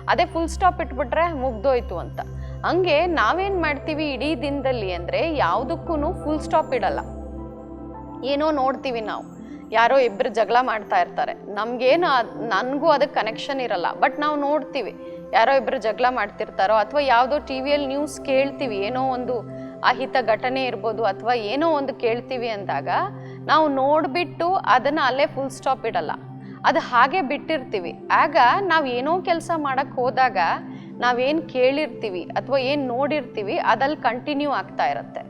ಅದೇ ಫುಲ್ ಸ್ಟಾಪ್ ಇಟ್ಬಿಟ್ರೆ ಮುಗ್ದೋಯ್ತು ಅಂತ. ಹಂಗೆ ನಾವೇನು ಮಾಡ್ತೀವಿ ಇಡೀ ದಿನದಲ್ಲಿ ಅಂದರೆ ಯಾವುದಕ್ಕೂ ಫುಲ್ ಸ್ಟಾಪ್ ಇಡಲ್ಲ. ಏನೋ ನೋಡ್ತೀವಿ ನಾವು. ಯಾರೋ ಇಬ್ಬರು ಜಗಳ ಮಾಡ್ತಾ ಇರ್ತಾರೆ. ನಮಗೇನು ನನಗೂ ಅದಕ್ಕೆ ಕನೆಕ್ಷನ್ ಇರಲ್ಲ. ಬಟ್ ನಾವು ನೋಡ್ತೀವಿ ಯಾರೋ ಇಬ್ಬರು ಜಗಳ ಮಾಡ್ತಿರ್ತಾರೋ ಅಥವಾ ಯಾವುದೋ ಟಿ ವಿಯಲ್ಲಿ ನ್ಯೂಸ್ ಕೇಳ್ತೀವಿ, ಏನೋ ಒಂದು ಅಹಿತ ಘಟನೆ ಇರ್ಬೋದು ಅಥವಾ ಏನೋ ಒಂದು ಕೇಳ್ತೀವಿ ಅಂದಾಗ ನಾವು ನೋಡಿಬಿಟ್ಟು ಅದನ್ನು ಅಲ್ಲೇ ಫುಲ್ ಸ್ಟಾಪ್ ಇಡಲ್ಲ. ಅದು ಹಾಗೆ ಬಿಟ್ಟಿರ್ತೀವಿ. ಆಗ ನಾವು ಏನೋ ಕೆಲಸ ಮಾಡೋಕ್ಕೆ ಹೋದಾಗ ನಾವೇನು ಕೇಳಿರ್ತೀವಿ ಅಥವಾ ಏನು ನೋಡಿರ್ತೀವಿ ಅದಲ್ಲಿ ಕಂಟಿನ್ಯೂ ಆಗ್ತಾ ಇರುತ್ತೆ.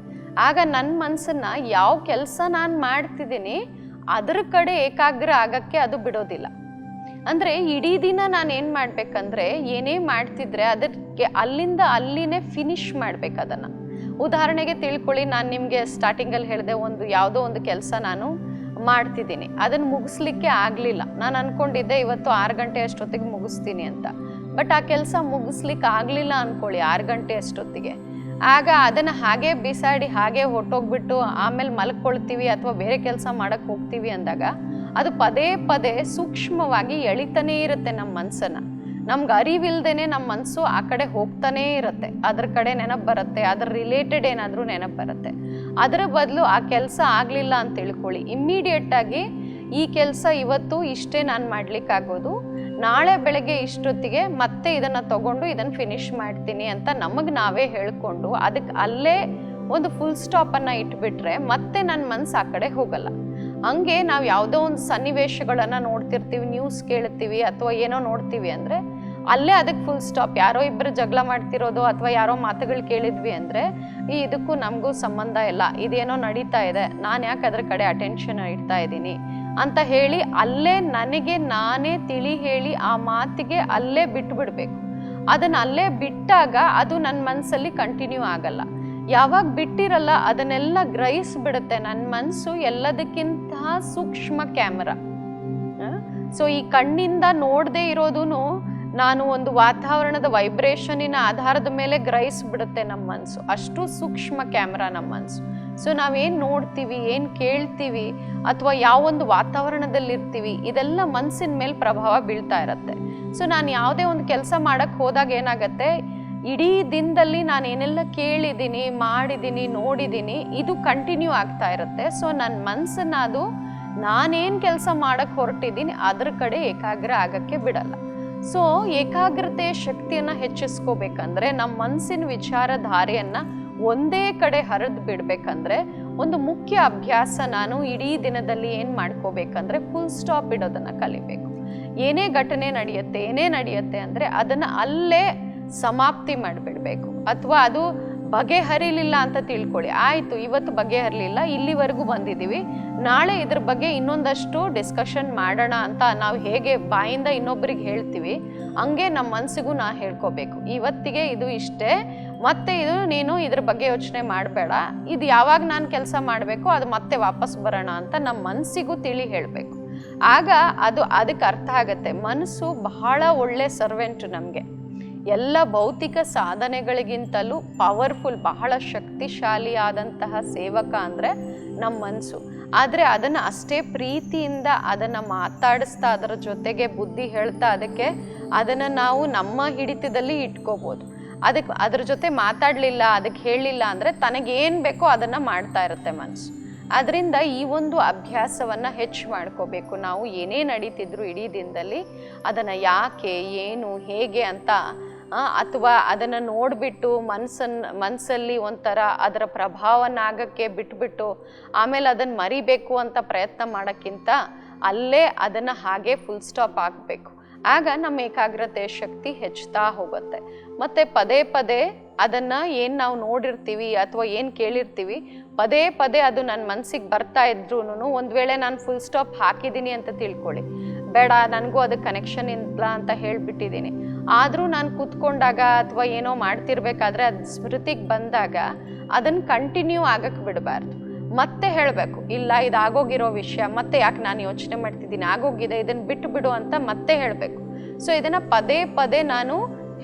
ಆಗ ನನ್ನ ಮನಸ್ಸನ್ನು ಯಾವ ಕೆಲಸ ನಾನು ಮಾಡ್ತಿದ್ದೀನಿ ಅದ್ರ ಕಡೆ ಏಕಾಗ್ರ ಆಗಕ್ಕೆ ಅದು ಬಿಡೋದಿಲ್ಲ. ಅಂದರೆ ಇಡೀ ದಿನ ನಾನು ಏನು ಮಾಡ್ಬೇಕಂದ್ರೆ ಏನೇ ಮಾಡ್ತಿದ್ರೆ ಅದಕ್ಕೆ ಅಲ್ಲಿಂದ ಅಲ್ಲಿನೇ ಫಿನಿಶ್ ಮಾಡ್ಬೇಕು ಅದನ್ನು. ಉದಾಹರಣೆಗೆ ತಿಳ್ಕೊಳ್ಳಿ, ನಾನು ನಿಮಗೆ ಸ್ಟಾರ್ಟಿಂಗಲ್ಲಿ ಹೇಳಿದೆ ಒಂದು ಯಾವುದೋ ಒಂದು ಕೆಲಸ ನಾನು ಮಾಡ್ತಿದ್ದೀನಿ. ಅದನ್ನು ಮುಗಿಸ್ಲಿಕ್ಕೆ ಆಗಲಿಲ್ಲ. ನಾನು ಅನ್ಕೊಂಡಿದ್ದೆ ಇವತ್ತು ಆರು ಗಂಟೆ ಅಷ್ಟೊತ್ತಿಗೆ ಮುಗಿಸ್ತೀನಿ ಅಂತ. ಬಟ್ ಆ ಕೆಲಸ ಮುಗಿಸ್ಲಿಕ್ಕೆ ಆಗಲಿಲ್ಲ ಅನ್ಕೊಳ್ಳಿ, ಆರು ಗಂಟೆ ಅಷ್ಟೊತ್ತಿಗೆ. ಆಗ ಅದನ್ನು ಹಾಗೆ ಬಿಸಾಡಿ, ಹಾಗೆ ಹೊಟ್ಟೋಗ್ಬಿಟ್ಟು ಆಮೇಲೆ ಮಲ್ಕೊಳ್ತೀವಿ ಅಥವಾ ಬೇರೆ ಕೆಲಸ ಮಾಡಕ್ಕೆ ಹೋಗ್ತೀವಿ ಅಂದಾಗ ಅದು ಪದೇ ಪದೇ ಸೂಕ್ಷ್ಮವಾಗಿ ಎಳಿತಾನೇ ಇರುತ್ತೆ ನಮ್ಮ ಮನಸ್ಸನ್ನು ನಮ್ಗೆ ಅರಿವಿಲ್ದೇನೆ ನಮ್ಮ ಮನಸ್ಸು ಆ ಕಡೆ ಹೋಗ್ತಾನೇ ಇರುತ್ತೆ. ಅದ್ರ ಕಡೆ ನೆನಪು ಬರುತ್ತೆ, ಅದ್ರ ರಿಲೇಟೆಡ್ ಏನಾದರೂ ನೆನಪು ಬರುತ್ತೆ. ಅದರ ಬದಲು ಆ ಕೆಲಸ ಆಗಲಿಲ್ಲ ಅಂತ ತಿಳ್ಕೊಳ್ಳಿ. ಇಮ್ಮಿಡಿಯೇಟಾಗಿ ಈ ಕೆಲಸ ಇವತ್ತು ಇಷ್ಟೇ ನಾನು ಮಾಡ್ಲಿಕ್ಕಾಗೋದು. ನಾಳೆ ಬೆಳಗ್ಗೆ ಇಷ್ಟೊತ್ತಿಗೆ ಮತ್ತೆ ಇದನ್ನು ತಗೊಂಡು ಇದನ್ನು ಫಿನಿಶ್ ಮಾಡ್ತೀನಿ ಅಂತ ನಮಗೆ ನಾವೇ ಹೇಳ್ಕೊಂಡು ಅದಕ್ಕೆ ಅಲ್ಲೇ ಒಂದು ಫುಲ್ ಸ್ಟಾಪನ್ನು ಇಟ್ಬಿಟ್ರೆ ಮತ್ತೆ ನನ್ನ ಮನಸ್ಸು ಆ ಕಡೆ ಹೋಗಲ್ಲ. ಹಂಗೆ ನಾವು ಯಾವುದೋ ಒಂದು ಸನ್ನಿವೇಶಗಳನ್ನು ನೋಡ್ತಿರ್ತೀವಿ ನ್ಯೂಸ್ ಕೇಳ್ತೀವಿ ಅಥವಾ ಏನೋ ನೋಡ್ತೀವಿ ಅಂದರೆ ಅಲ್ಲೇ ಅದಕ್ಕೆ ಫುಲ್ ಸ್ಟಾಪ್ ಯಾರೋ ಇಬ್ಬರು ಜಗಳ ಮಾಡ್ತಿರೋದು ಅಥವಾ ಯಾರೋ ಮಾತುಗಳು ಕೇಳಿದ್ವಿ ಅಂದರೆ ಈ ಇದಕ್ಕೂ ನಮಗೂ ಸಂಬಂಧ ಇಲ್ಲ. ಇದೇನೋ ನಡೀತಾ ಇದೆ. ನಾನು ಯಾಕೆ ಅದ್ರ ಕಡೆ ಅಟೆನ್ಷನ್ ಇಡ್ತಾ ಇದ್ದೀನಿ? ಅಂತ ಹೇಳಿ ಅಲ್ಲೇ ನನಗೆ ನಾನೇ ತಿಳಿ ಹೇಳಿ ಆ ಮಾತಿಗೆ ಅಲ್ಲೇ ಬಿಟ್ಟು ಬಿಡಬೇಕು. ಅದನ್ನ ಅಲ್ಲೇ ಬಿಟ್ಟಾಗ ಅದು ನನ್ನ ಮನಸ್ಸಲ್ಲಿ ಕಂಟಿನ್ಯೂ ಆಗಲ್ಲ. ಯಾವಾಗ ಬಿಟ್ಟಿರಲ್ಲ ಅದನ್ನೆಲ್ಲ ಗ್ರಹಿಸ್ಬಿಡುತ್ತೆ ನನ್ನ ಮನಸ್ಸು ಎಲ್ಲದಕ್ಕಿಂತ ಸೂಕ್ಷ್ಮ ಕ್ಯಾಮ್ರಾ. ಸೊ ಈ ಕಣ್ಣಿಂದ ನೋಡದೇ ಇರೋದು ನಾನು ಒಂದು ವಾತಾವರಣದ ವೈಬ್ರೇಷನಿನ ಆಧಾರದ ಮೇಲೆ ಗ್ರಹಿಸ್ಬಿಡುತ್ತೆ ನಮ್ಮ ಮನಸ್ಸು ಅಷ್ಟು ಸೂಕ್ಷ್ಮ ಕ್ಯಾಮ್ರಾ ನಮ್ಮ ಮನಸ್ಸು ಸೊ ನಾವೇನು ನೋಡ್ತೀವಿ, ಏನು ಕೇಳ್ತೀವಿ ಅಥವಾ ಯಾವೊಂದು ವಾತಾವರಣದಲ್ಲಿರ್ತೀವಿ, ಇದೆಲ್ಲ ಮನಸ್ಸಿನ ಮೇಲೆ ಪ್ರಭಾವ ಬೀಳ್ತಾ ಇರತ್ತೆ. ಸೊ ನಾನು ಯಾವುದೇ ಒಂದು ಕೆಲಸ ಮಾಡೋಕ್ಕೆ ಹೋದಾಗ ಏನಾಗುತ್ತೆ, ಇಡೀ ದಿನದಲ್ಲಿ ನಾನು ಏನೆಲ್ಲ ಕೇಳಿದ್ದೀನಿ, ಮಾಡಿದ್ದೀನಿ, ನೋಡಿದ್ದೀನಿ, ಇದು ಕಂಟಿನ್ಯೂ ಆಗ್ತಾ ಇರುತ್ತೆ. ಸೊ ನನ್ನ ಮನಸ್ಸನ್ನ ಅದು ನಾನೇನು ಕೆಲಸ ಮಾಡಕ್ಕೆ ಹೊರಟಿದ್ದೀನಿ, ಅದ್ರ ಕಡೆ ಏಕಾಗ್ರ ಆಗಕ್ಕೆ ಬಿಡಲ್ಲ. ಸೊ ಏಕಾಗ್ರತೆ ಶಕ್ತಿಯನ್ನು ಹೆಚ್ಚಿಸ್ಕೋಬೇಕಂದ್ರೆ ನಮ್ಮ ಮನಸ್ಸಿನ ವಿಚಾರಧಾರೆಯನ್ನ ಒಂದೇ ಕಡೆ ಹರಿದು ಬಿಡ್ಬೇಕಂದ್ರೆ ಒಂದು ಮುಖ್ಯ ಅಭ್ಯಾಸ ನಾನು ಇಡೀ ದಿನದಲ್ಲಿ ಏನು ಮಾಡ್ಕೋಬೇಕಂದ್ರೆ ಫುಲ್ ಸ್ಟಾಪ್ ಇಡೋದನ್ನ ಕಲಿಬೇಕು. ಏನೇ ಘಟನೆ ನಡೆಯುತ್ತೆ, ಏನೇ ನಡೆಯುತ್ತೆ ಅಂದರೆ ಅದನ್ನು ಅಲ್ಲೇ ಸಮಾಪ್ತಿ ಮಾಡಿಬಿಡ್ಬೇಕು. ಅಥವಾ ಅದು ಬಗೆಹರಿಲಿಲ್ಲ ಅಂತ ತಿಳ್ಕೊಳ್ಳಿ. ಆಯಿತು, ಇವತ್ತು ಬಗೆಹರಿಲಿಲ್ಲ, ಇಲ್ಲಿವರೆಗೂ ಬಂದಿದ್ದೀವಿ. ನಾಳೆ ಇದ್ರ ಬಗ್ಗೆ ಇನ್ನೊಂದಷ್ಟು ಡಿಸ್ಕಷನ್ ಮಾಡೋಣ ಅಂತ ನಾವು ಹೇಗೆ ಬಾಯಿಂದ ಇನ್ನೊಬ್ಬರಿಗೆ ಹೇಳ್ತೀವಿ, ಹಂಗೆ ನಮ್ಮ ಮನಸ್ಸಿಗೂ ನಾ ಹೇಳ್ಕೋಬೇಕು. ಇವತ್ತಿಗೆ ಇದು ಇಷ್ಟೇ. ಮತ್ತೆ ಇದು ನೀನು ಇದ್ರ ಬಗ್ಗೆ ಯೋಚನೆ ಮಾಡಬೇಡ. ಇದು ಯಾವಾಗ ನಾನು ಕೆಲಸ ಮಾಡಬೇಕು ಅದು ಮತ್ತೆ ವಾಪಸ್ ಬರೋಣ ಅಂತ ನಮ್ಮ ಮನಸ್ಸಿಗೂ ತಿಳಿ ಹೇಳಬೇಕು. ಆಗ ಅದು ಅದಕ್ಕೆ ಅರ್ಥ ಆಗುತ್ತೆ. ಮನಸ್ಸು ಬಹಳ ಒಳ್ಳೆ ಸರ್ವೆಂಟ್ ನಮಗೆ. ಎಲ್ಲ ಭೌತಿಕ ಸಾಧನೆಗಳಿಗಿಂತಲೂ ಪವರ್ಫುಲ್ ಬಹಳ ಶಕ್ತಿಶಾಲಿಯಾದಂತಹ ಸೇವಕ ಅಂದರೆ ನಮ್ಮ ಮನಸ್ಸು ಆದರೆ ಅದನ್ನು ಅಷ್ಟೇ ಪ್ರೀತಿಯಿಂದ ಅದನ್ನು ಮಾತಾಡಿಸ್ತಾ, ಅದರ ಜೊತೆಗೆ ಬುದ್ಧಿ ಹೇಳ್ತಾ ಅದಕ್ಕೆ ಅದನ್ನು ನಾವು ನಮ್ಮ ಹಿಡಿತದಲ್ಲಿ ಇಟ್ಕೋಬೋದು. ಅದಕ್ಕೆ ಅದ್ರ ಜೊತೆ ಮಾತಾಡಲಿಲ್ಲ ಅದಕ್ಕೆ ಹೇಳಲಿಲ್ಲ ಅಂದರೆ ತನಗೇನು ಬೇಕೋ ಅದನ್ನು ಮಾಡ್ತಾ ಇರುತ್ತೆ ಮನಸ್ಸು ಅದರಿಂದ ಈ ಒಂದು ಅಭ್ಯಾಸವನ್ನು ಹೆಚ್ಚು ಮಾಡ್ಕೋಬೇಕು. ನಾವು ಏನೇ ನಡೀತಿದ್ರು ಇಡೀ ದಿನದಲ್ಲಿ ಅದನ್ನು ಯಾಕೆ, ಏನು, ಹೇಗೆ ಅಂತ ಅಥವಾ ಅದನ್ನು ನೋಡಿಬಿಟ್ಟು ಮನಸ್ಸನ್ನು ಮನಸ್ಸಲ್ಲಿ ಒಂಥರ ಅದರ ಪ್ರಭಾವನಾಗಕ್ಕೆ ಬಿಟ್ಬಿಟ್ಟು ಆಮೇಲೆ ಅದನ್ನು ಮರಿಬೇಕು ಅಂತ ಪ್ರಯತ್ನ ಮಾಡೋಕ್ಕಿಂತ ಅಲ್ಲೇ ಅದನ್ನು ಹಾಗೆ ಫುಲ್ ಸ್ಟಾಪ್ ಆಗಬೇಕು ಆಗ ನಮ್ಮ ಏಕಾಗ್ರತೆ ಶಕ್ತಿ ಹೆಚ್ಚುತ್ತಾ ಹೋಗುತ್ತೆ. ಮತ್ತು ಪದೇ ಪದೇ ಅದನ್ನು ಏನು ನಾವು ನೋಡಿರ್ತೀವಿ ಅಥವಾ ಏನು ಕೇಳಿರ್ತೀವಿ, ಪದೇ ಪದೇ ಅದು ನನ್ನ ಮನಸ್ಸಿಗೆ ಬರ್ತಾ ಇದ್ರೂ ಒಂದು ವೇಳೆ ನಾನು ಫುಲ್ ಸ್ಟಾಪ್ ಹಾಕಿದ್ದೀನಿ ಅಂತ ತಿಳ್ಕೊಳ್ಳಿ. ಬೇಡ, ನನಗೂ ಅದಕ್ಕೆ ಕನೆಕ್ಷನ್ ಇಲ್ಲ ಅಂತ ಹೇಳಿಬಿಟ್ಟಿದ್ದೀನಿ ಆದರೂ ನಾನು ಕೂತ್ಕೊಂಡಾಗ ಅಥವಾ ಏನೋ ಮಾಡ್ತಿರ್ಬೇಕಾದ್ರೆ ಅದು ಸ್ಮೃತಿಗೆ ಬಂದಾಗ ಅದನ್ನು ಕಂಟಿನ್ಯೂ ಆಗಕ್ಕೆ ಬಿಡಬಾರ್ದು. ಮತ್ತೆ ಹೇಳಬೇಕು, ಇಲ್ಲ ಇದು ಆಗೋಗಿರೋ ವಿಷಯ, ಮತ್ತೆ ಯಾಕೆ ನಾನು ಯೋಚನೆ ಮಾಡ್ತಿದ್ದೀನಿ ಆಗೋಗಿದೆ ಇದನ್ನು ಬಿಟ್ಟು ಬಿಡು ಅಂತ ಮತ್ತೆ ಹೇಳಬೇಕು. ಸೊ ಇದನ್ನು ಪದೇ ಪದೇ ನಾನು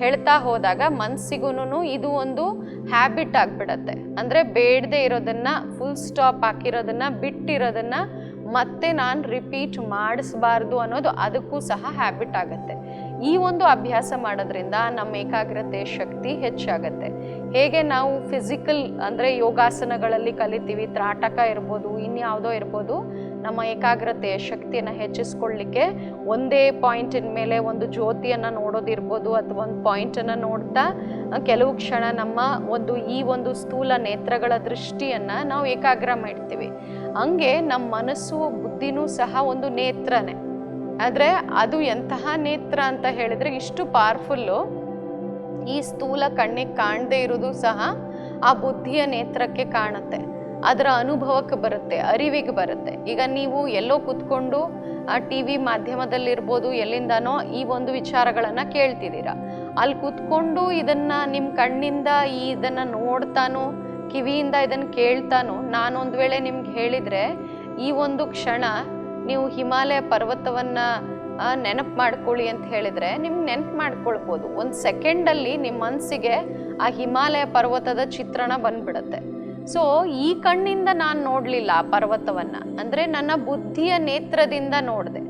ಹೇಳ್ತಾ ಹೋದಾಗ ಮನಸ್ಸಿಗೂ ಇದು ಒಂದು ಹ್ಯಾಬಿಟ್ ಆಗಿಬಿಡತ್ತೆ. ಅಂದರೆ ಬೇಡದೆ ಇರೋದನ್ನು ಫುಲ್ ಸ್ಟಾಪ್ ಹಾಕಿರೋದನ್ನು, ಬಿಟ್ಟಿರೋದನ್ನು ಮತ್ತೆ ನಾನು ರಿಪೀಟ್ ಮಾಡಿಸ್ಬಾರ್ದು ಅನ್ನೋದು ಅದಕ್ಕೂ ಸಹ ಹ್ಯಾಬಿಟ್ ಆಗುತ್ತೆ. ಈ ಒಂದು ಅಭ್ಯಾಸ ಮಾಡೋದ್ರಿಂದ ನಮ್ಮ ಏಕಾಗ್ರತೆ ಶಕ್ತಿ ಹೆಚ್ಚಾಗತ್ತೆ. ಹೇಗೆ ನಾವು ಫಿಸಿಕಲ್ ಅಂದರೆ ಯೋಗಾಸನಗಳಲ್ಲಿ ಕಲಿತೀವಿ, ತ್ರಾಟಕ ಇರ್ಬೋದು, ಇನ್ಯಾವುದೋ ಇರ್ಬೋದು, ನಮ್ಮ ಏಕಾಗ್ರತೆ ಶಕ್ತಿಯನ್ನು ಹೆಚ್ಚಿಸ್ಕೊಳ್ಳಿಕ್ಕೆ ಒಂದೇ ಪಾಯಿಂಟಿನ ಮೇಲೆ ಒಂದು ಜ್ಯೋತಿಯನ್ನು ನೋಡೋದಿರ್ಬೋದು ಅಥವಾ ಒಂದು ಪಾಯಿಂಟನ್ನು ನೋಡ್ತಾ ಕೆಲವು ಕ್ಷಣ ನಮ್ಮ ಒಂದು ಈ ಒಂದು ಸ್ಥೂಲ ನೇತ್ರಗಳ ದೃಷ್ಟಿಯನ್ನು ನಾವು ಏಕಾಗ್ರ ಮಾಡ್ತೀವಿ. ಹಂಗೆ ನಮ್ಮ ಮನಸ್ಸು, ಬುದ್ಧಿನೂ ಸಹ ಒಂದು ನೇತ್ರನೇ. ಆದರೆ ಅದು ಎಂತಹ ನೇತ್ರ ಅಂತ ಹೇಳಿದ್ರೆ ಇಷ್ಟು ಪವರ್ಫುಲ್ಲು ಈ ಸ್ಥೂಲ ಕಣ್ಣಿಗೆ ಕಾಣದೇ ಇರೋದು ಸಹ ಆ ಬುದ್ಧಿಯ ನೇತ್ರಕ್ಕೆ ಕಾಣುತ್ತೆ. ಅದರ ಅನುಭವಕ್ಕೆ ಬರುತ್ತೆ, ಅರಿವಿಗೆ ಬರುತ್ತೆ. ಈಗ ನೀವು ಎಲ್ಲೋ ಕೂತ್ಕೊಂಡು, ಆ ಟಿ ವಿ ಮಾಧ್ಯಮದಲ್ಲಿರ್ಬೋದು, ಎಲ್ಲಿಂದನೋ ಈ ಒಂದು ವಿಚಾರಗಳನ್ನು ಕೇಳ್ತಿದ್ದೀರ. ಅಲ್ಲಿ ಕೂತ್ಕೊಂಡು ಇದನ್ನು ನಿಮ್ಮ ಕಣ್ಣಿಂದ ಈ ಇದನ್ನು ನೋಡ್ತಾನೋ, ಕಿವಿಯಿಂದ ಇದನ್ನು ಕೇಳ್ತಾನೋ, ನಾನೊಂದು ವೇಳೆ ನಿಮ್ಗೆ ಹೇಳಿದರೆ, ಈ ಒಂದು ಕ್ಷಣ ನೀವು ಹಿಮಾಲಯ ಪರ್ವತವನ್ನು ನೆನಪು ಮಾಡ್ಕೊಳ್ಳಿ ಅಂತ ಹೇಳಿದರೆ ನಿಮ್ಗೆ ನೆನಪು ಮಾಡ್ಕೊಳ್ಬೋದು. ಒಂದು ಸೆಕೆಂಡಲ್ಲಿ ನಿಮ್ಮ ಮನಸ್ಸಿಗೆ ಆ ಹಿಮಾಲಯ ಪರ್ವತದ ಚಿತ್ರಣ ಬಂದ್ಬಿಡುತ್ತೆ. ಸೊ ಈ ಕಣ್ಣಿಂದ ನಾನು ನೋಡಲಿಲ್ಲ ಆ ಪರ್ವತವನ್ನು. ಅಂದರೆ ನನ್ನ ಬುದ್ಧಿಯ ನೇತ್ರದಿಂದ ನೋಡಿದೆ.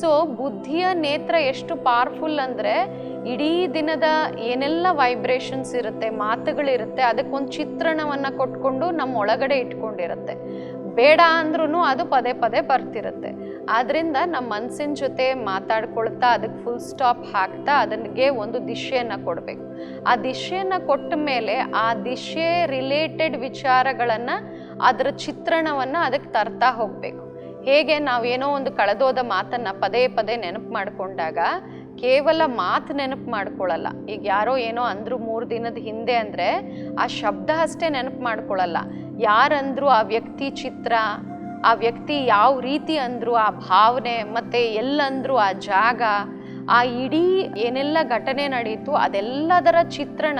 ಸೊ ಬುದ್ಧಿಯ ನೇತ್ರ ಎಷ್ಟು ಪವರ್ಫುಲ್ ಅಂದರೆ ಇಡೀ ದಿನದ ಏನೆಲ್ಲ ವೈಬ್ರೇಷನ್ಸ್ ಇರುತ್ತೆ, ಮಾತುಗಳಿರುತ್ತೆ, ಅದಕ್ಕೊಂದು ಚಿತ್ರಣವನ್ನು ಕೊಟ್ಕೊಂಡು ನಮ್ಮ ಒಳಗಡೆ ಇಟ್ಕೊಂಡಿರುತ್ತೆ. ಬೇಡ ಅಂದ್ರೂ ಅದು ಪದೇ ಪದೇ ಬರ್ತಿರುತ್ತೆ. ಆದ್ರಿಂದ ನಮ್ಮ ಮನಸ್ಸಿನ ಜೊತೆ ಮಾತಾಡ್ಕೊಳ್ತಾ ಅದಕ್ಕೆ ಫುಲ್ ಸ್ಟಾಪ್ ಹಾಕ್ತಾ ಅದಕ್ಕೆ ಒಂದು ದಿಶೆಯನ್ನು ಕೊಡಬೇಕು. ಆ ದಿಶೆಯನ್ನು ಕೊಟ್ಟ ಮೇಲೆ ಆ ದಿಶೆ ರಿಲೇಟೆಡ್ ವಿಚಾರಗಳನ್ನು ಅದರ ಚಿತ್ರಣವನ್ನು ಅದಕ್ಕೆ ತರ್ತಾ ಹೋಗಬೇಕು. ಹೇಗೆ ನಾವೇನೋ ಒಂದು ಕಳೆದೋದ ಮಾತನ್ನು ಪದೇ ಪದೇ ನೆನಪು ಮಾಡಿಕೊಂಡಾಗ ಕೇವಲ ಮಾತು ನೆನಪು ಮಾಡ್ಕೊಳ್ಳಲ್ಲ ಈಗ ಯಾರೋ ಏನೋ ಅಂದ್ರು ಮೂರು ದಿನದ ಹಿಂದೆ ಅಂದರೆ ಆ ಶಬ್ದ ಅಷ್ಟೇ ನೆನಪು ಮಾಡ್ಕೊಳ್ಳಲ್ಲ ಯಾರಂದ್ರು ಆ ವ್ಯಕ್ತಿ ಚಿತ್ರ, ಆ ವ್ಯಕ್ತಿ ಯಾವ ರೀತಿ ಅಂದರು, ಆ ಭಾವನೆ ಮತ್ತು ಎಲ್ಲಂದ್ರು, ಆ ಜಾಗ, ಆ ಇಡೀ ಏನೆಲ್ಲ ಘಟನೆ ನಡೀತು ಅದೆಲ್ಲದರ ಚಿತ್ರಣ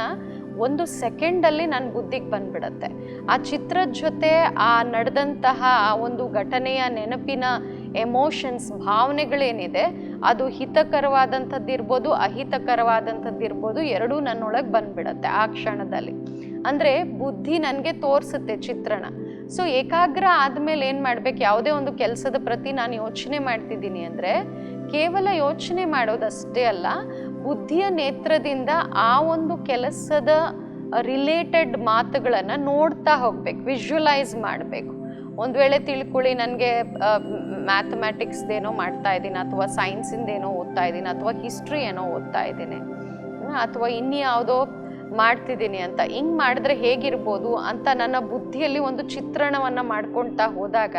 ಒಂದು ಸೆಕೆಂಡಲ್ಲಿ ನನ್ನ ಬುದ್ಧಿಗೆ ಬಂದ್ಬಿಡತ್ತೆ. ಆ ಚಿತ್ರದ ಜೊತೆ ಆ ನಡೆದಂತಹ ಆ ಒಂದು ಘಟನೆಯ ನೆನಪಿನ ಎಮೋಷನ್ಸ್ ಭಾವನೆಗಳೇನಿದೆ, ಅದು ಹಿತಕರವಾದಂಥದ್ದು ಇರ್ಬೋದು, ಅಹಿತಕರವಾದಂಥದ್ದು ಎರಡೂ ನನ್ನೊಳಗೆ ಬಂದ್ಬಿಡತ್ತೆ ಆ ಕ್ಷಣದಲ್ಲಿ. ಅಂದರೆ ಬುದ್ಧಿ ನನಗೆ ತೋರಿಸುತ್ತೆ ಚಿತ್ರಣ. ಸೊ ಏಕಾಗ್ರ ಆದಮೇಲೆ ಏನು ಮಾಡ್ಬೇಕು? ಯಾವುದೇ ಒಂದು ಕೆಲಸದ ಪ್ರತಿ ನಾನು ಯೋಚನೆ ಮಾಡ್ತಿದ್ದೀನಿ ಅಂದರೆ, ಕೇವಲ ಯೋಚನೆ ಮಾಡೋದಷ್ಟೇ ಅಲ್ಲ, ಬುದ್ಧಿಯ ನೇತ್ರದಿಂದ ಆ ಒಂದು ಕೆಲಸದ ರಿಲೇಟೆಡ್ ಮಾತುಗಳನ್ನು ನೋಡ್ತಾ ಹೋಗ್ಬೇಕು ವಿಜುವಲೈಸ್ ಮಾಡಬೇಕು. ಒಂದು ವೇಳೆ ತಿಳ್ಕೊಳ್ಳಿ, ನನಗೆ ಮ್ಯಾಥಮೆಟಿಕ್ಸ್ದೇನೋ ಮಾಡ್ತಾ ಇದ್ದೀನಿ, ಅಥವಾ ಸೈನ್ಸಿಂದೇನೋ ಓದ್ತಾ ಇದ್ದೀನಿ, ಅಥವಾ ಹಿಸ್ಟ್ರಿ ಏನೋ ಓದ್ತಾ ಇದ್ದೀನಿ ಅಥವಾ ಇನ್ಯಾವುದೋ ಮಾಡ್ತಿದ್ದೀನಿ ಅಂತ. ಹಿಂಗೆ ಮಾಡಿದ್ರೆ ಹೇಗಿರ್ಬೋದು ಅಂತ ನನ್ನ ಬುದ್ಧಿಯಲ್ಲಿ ಒಂದು ಚಿತ್ರಣವನ್ನು ಮಾಡ್ಕೊಳ್ತಾ ಹೋದಾಗ,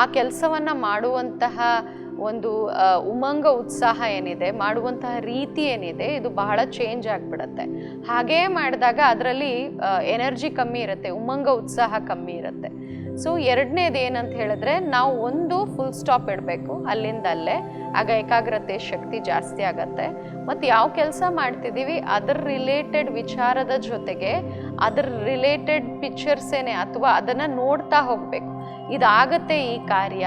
ಆ ಕೆಲಸವನ್ನು ಮಾಡುವಂತಹ ಒಂದು ಉಮಂಗ ಉತ್ಸಾಹ ಏನಿದೆ, ಮಾಡುವಂತಹ ರೀತಿ ಏನಿದೆ, ಇದು ಬಹಳ ಚೇಂಜ್ ಆಗಿಬಿಡುತ್ತೆ. ಹಾಗೇ ಮಾಡಿದಾಗ ಅದರಲ್ಲಿ ಎನರ್ಜಿ ಕಮ್ಮಿ ಇರುತ್ತೆ, ಉಮಂಗ ಉತ್ಸಾಹ ಕಮ್ಮಿ ಇರುತ್ತೆ. ಸೊ ಎರಡನೇದು ಏನಂತ ಹೇಳಿದ್ರೆ ನಾವು ಒಂದು ಫುಲ್ ಸ್ಟಾಪ್ ಇಡಬೇಕು. ಅಲ್ಲಿಂದ ಅಲ್ಲೇ ಆಗ ಏಕಾಗ್ರತೆ ಶಕ್ತಿ ಜಾಸ್ತಿ ಆಗತ್ತೆ. ಮತ್ತು ಯಾವ ಕೆಲಸ ಮಾಡ್ತಿದ್ದೀವಿ? ಅದರ ರಿಲೇಟೆಡ್ ವಿಚಾರದ ಜೊತೆಗೆ ಅದರ ರಿಲೇಟೆಡ್ ಪಿಕ್ಚರ್ಸೇನೆ ಅಥವಾ ಅದನ್ನು ನೋಡ್ತಾ ಹೋಗಬೇಕು. ಇದಾಗತ್ತೆ ಈ ಕಾರ್ಯ.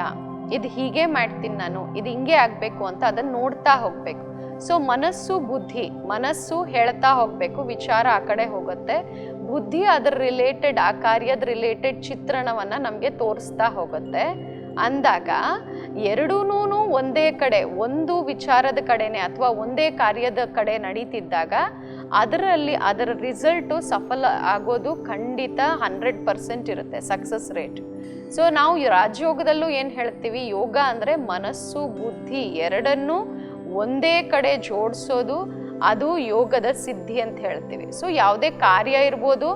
ಇದು ಹೀಗೆ ಮಾಡ್ತೀನಿ ನಾನು. ಇದು ಹಿಂಗೆ ಆಗಬೇಕು ಅಂತ ಅದನ್ನು ನೋಡ್ತಾ ಹೋಗಬೇಕು. ಸೊ ಮನಸ್ಸು, ಬುದ್ಧಿ. ಮನಸ್ಸು ಹೇಳ್ತಾ ಹೋಗಬೇಕು, ವಿಚಾರ ಆ ಕಡೆ ಹೋಗುತ್ತೆ. ಬುದ್ಧಿ ಅದರ ರಿಲೇಟೆಡ್ ಆ ಕಾರ್ಯದ ರಿಲೇಟೆಡ್ ಚಿತ್ರಣವನ್ನು ನಮಗೆ ತೋರಿಸ್ತಾ ಹೋಗುತ್ತೆ. ಅಂದಾಗ ಎರಡೂ ಒಂದೇ ಕಡೆ, ಒಂದು ವಿಚಾರದ ಕಡೆನೆ ಅಥವಾ ಒಂದೇ ಕಾರ್ಯದ ಕಡೆ ನಡೀತಿದ್ದಾಗ, ಅದರಲ್ಲಿ ಅದರ ರಿಸಲ್ಟು ಸಫಲ ಆಗೋದು ಖಂಡಿತ ಹಂಡ್ರೆಡ್ ಪರ್ಸೆಂಟ್ ಇರುತ್ತೆ ಸಕ್ಸಸ್ ರೇಟ್ ಸೊ ನಾವು ರಾಜ್ಯೋಗದಲ್ಲೂ ರಾಜಯೋಗದಲ್ಲೂ ಏನು ಹೇಳ್ತೀವಿ? ಯೋಗ ಅಂದರೆ ಮನಸ್ಸು, ಬುದ್ಧಿ ಎರಡನ್ನೂ ಒಂದೇ ಕಡೆ ಜೋಡಿಸೋದು ಅದು ಯೋಗದ ಸಿದ್ಧಿ ಅಂತ ಹೇಳ್ತೀವಿ. ಸೊ ಯಾವುದೇ ಕಾರ್ಯ ಇರ್ಬೋದು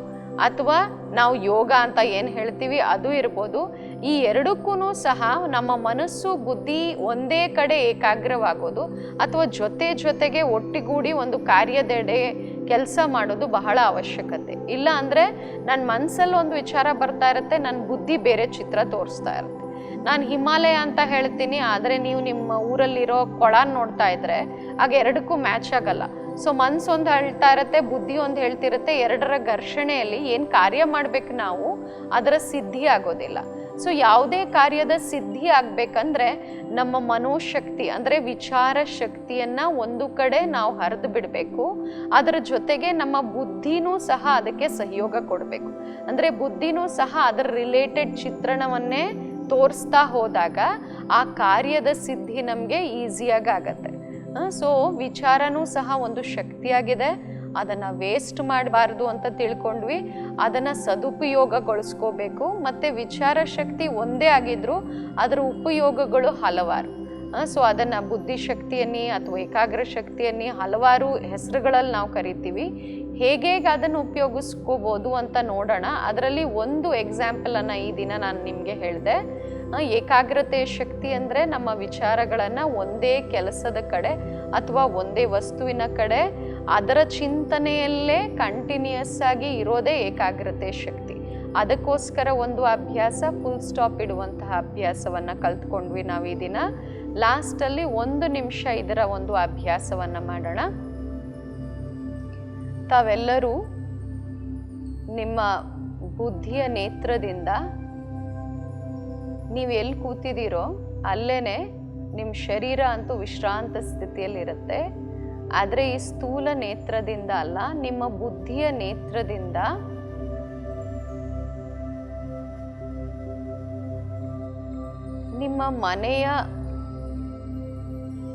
ಅಥವಾ ನಾವು ಯೋಗ ಅಂತ ಏನು ಹೇಳ್ತೀವಿ ಅದು ಇರ್ಬೋದು. ಈ ಎರಡಕ್ಕೂ ಸಹ ನಮ್ಮ ಮನಸ್ಸು, ಬುದ್ಧಿ ಒಂದೇ ಕಡೆ ಏಕಾಗ್ರವಾಗೋದು ಅಥವಾ ಜೊತೆ ಜೊತೆಗೆ ಒಟ್ಟಿಗೂಡಿ ಒಂದು ಕಾರ್ಯದೆಡೆ ಕೆಲಸ ಮಾಡೋದು ಬಹಳ ಅವಶ್ಯಕತೆ. ಇಲ್ಲ ಅಂದರೆ ನನ್ನ ಮನಸ್ಸಲ್ಲಿ ಒಂದು ವಿಚಾರ ಬರ್ತಾ ಇರುತ್ತೆ ನನ್ನ ಬುದ್ಧಿ ಬೇರೆ ಚಿತ್ರ ತೋರಿಸ್ತಾ ಇರುತ್ತೆ. ನಾನು ಹಿಮಾಲಯ ಅಂತ ಹೇಳ್ತೀನಿ, ಆದರೆ ನೀವು ನಿಮ್ಮ ಊರಲ್ಲಿರೋ ಕೊಳ ನೋಡ್ತಾ ಇದ್ರೆ ಆಗ ಎರಡಕ್ಕೂ ಮ್ಯಾಚ್ ಆಗಲ್ಲ. ಸೊ ಮನ್ಸು ಒಂದು ಹೇಳ್ತಾ ಇರುತ್ತೆ, ಬುದ್ಧಿ ಒಂದು ಹೇಳ್ತಿರುತ್ತೆ, ಎರಡರ ಘರ್ಷಣೆಯಲ್ಲಿ ಏನು ಕಾರ್ಯ ಮಾಡ್ಬೇಕು ನಾವು, ಅದರ ಸಿದ್ಧಿ ಆಗೋದಿಲ್ಲ. ಸೊ ಯಾವುದೇ ಕಾರ್ಯದ ಸಿದ್ಧಿ ಆಗ್ಬೇಕಂದ್ರೆ ನಮ್ಮ ಮನೋಶಕ್ತಿ, ಅಂದರೆ ವಿಚಾರ ಶಕ್ತಿಯನ್ನು ಒಂದು ಕಡೆ ನಾವು ಹರಿದು ಬಿಡಬೇಕು. ಅದರ ಜೊತೆಗೆ ನಮ್ಮ ಬುದ್ಧಿನೂ ಸಹ ಅದಕ್ಕೆ ಸಹಯೋಗ ಕೊಡಬೇಕು. ಅಂದರೆ ಬುದ್ಧಿನೂ ಸಹ ಅದರ ರಿಲೇಟೆಡ್ ಚಿತ್ರಣವನ್ನೇ ತೋರಿಸ್ತಾ ಹೋದಾಗ ಆ ಕಾರ್ಯದ ಸಿದ್ಧಿ ನಮಗೆ ಈಸಿಯಾಗಿ ಆಗತ್ತೆ. ಸೊ ವಿಚಾರನೂ ಸಹ ಒಂದು ಶಕ್ತಿಯಾಗಿದೆ. ಅದನ್ನು ವೇಸ್ಟ್ ಮಾಡಬಾರ್ದು ಅಂತ ತಿಳ್ಕೊಂಡ್ವಿ. ಅದನ್ನು ಸದುಪಯೋಗಗೊಳಿಸ್ಕೋಬೇಕು. ಮತ್ತು ವಿಚಾರ ಶಕ್ತಿ ಒಂದೇ ಆಗಿದ್ದರೂ ಅದರ ಉಪಯೋಗಗಳು ಹಲವಾರು. ಸೊ ಅದನ್ನು ಬುದ್ಧಿಶಕ್ತಿಯನ್ನೇ ಅಥವಾ ಏಕಾಗ್ರ ಶಕ್ತಿಯನ್ನೇ ಹಲವಾರು ಹೆಸರುಗಳಲ್ಲಿ ನಾವು ಕರಿತೀವಿ. ಹೇಗೆ ಅದನ್ನು ಉಪಯೋಗಿಸ್ಕೋಬೋದು ಅಂತ ನೋಡೋಣ. ಅದರಲ್ಲಿ ಒಂದು ಎಕ್ಸಾಂಪಲನ್ನು ಈ ದಿನ ನಾನು ನಿಮಗೆ ಹೇಳಿದೆ. ಏಕಾಗ್ರತೆ ಶಕ್ತಿ ಅಂದರೆ ನಮ್ಮ ವಿಚಾರಗಳನ್ನು ಒಂದೇ ಕೆಲಸದ ಕಡೆ ಅಥವಾ ಒಂದೇ ವಸ್ತುವಿನ ಕಡೆ ಅದರ ಚಿಂತನೆಯಲ್ಲೇ ಕಂಟಿನ್ಯೂಸ್ ಆಗಿ ಇರೋದೇ ಏಕಾಗ್ರತೆ ಶಕ್ತಿ. ಅದಕ್ಕೋಸ್ಕರ ಒಂದು ಅಭ್ಯಾಸ ಫುಲ್ ಸ್ಟಾಪ್ ಇಡುವಂತಹ ಅಭ್ಯಾಸವನ್ನು ಕಲ್ತ್ಕೊಂಡ್ವಿ ನಾವು ಈ ದಿನ. ಲಾಸ್ಟಲ್ಲಿ ಒಂದು ನಿಮಿಷ ಇದರ ಒಂದು ಅಭ್ಯಾಸವನ್ನು ಮಾಡೋಣ. ತಾವೆಲ್ಲರೂ ನಿಮ್ಮ ಬುದ್ಧಿಯ ನೇತ್ರದಿಂದ ನೀವು ಎಲ್ಲಿ ಕೂತಿದ್ದೀರೋ ಅಲ್ಲೇ ನಿಮ್ಮ ಶರೀರ ಅಂತೂ ವಿಶ್ರಾಂತ ಸ್ಥಿತಿಯಲ್ಲಿರುತ್ತೆ. ಆದರೆ ಈ ಸ್ಥೂಲ ನೇತ್ರದಿಂದ ಅಲ್ಲ, ನಿಮ್ಮ ಬುದ್ಧಿಯ ನೇತ್ರದಿಂದ ನಿಮ್ಮ ಮನೆಯ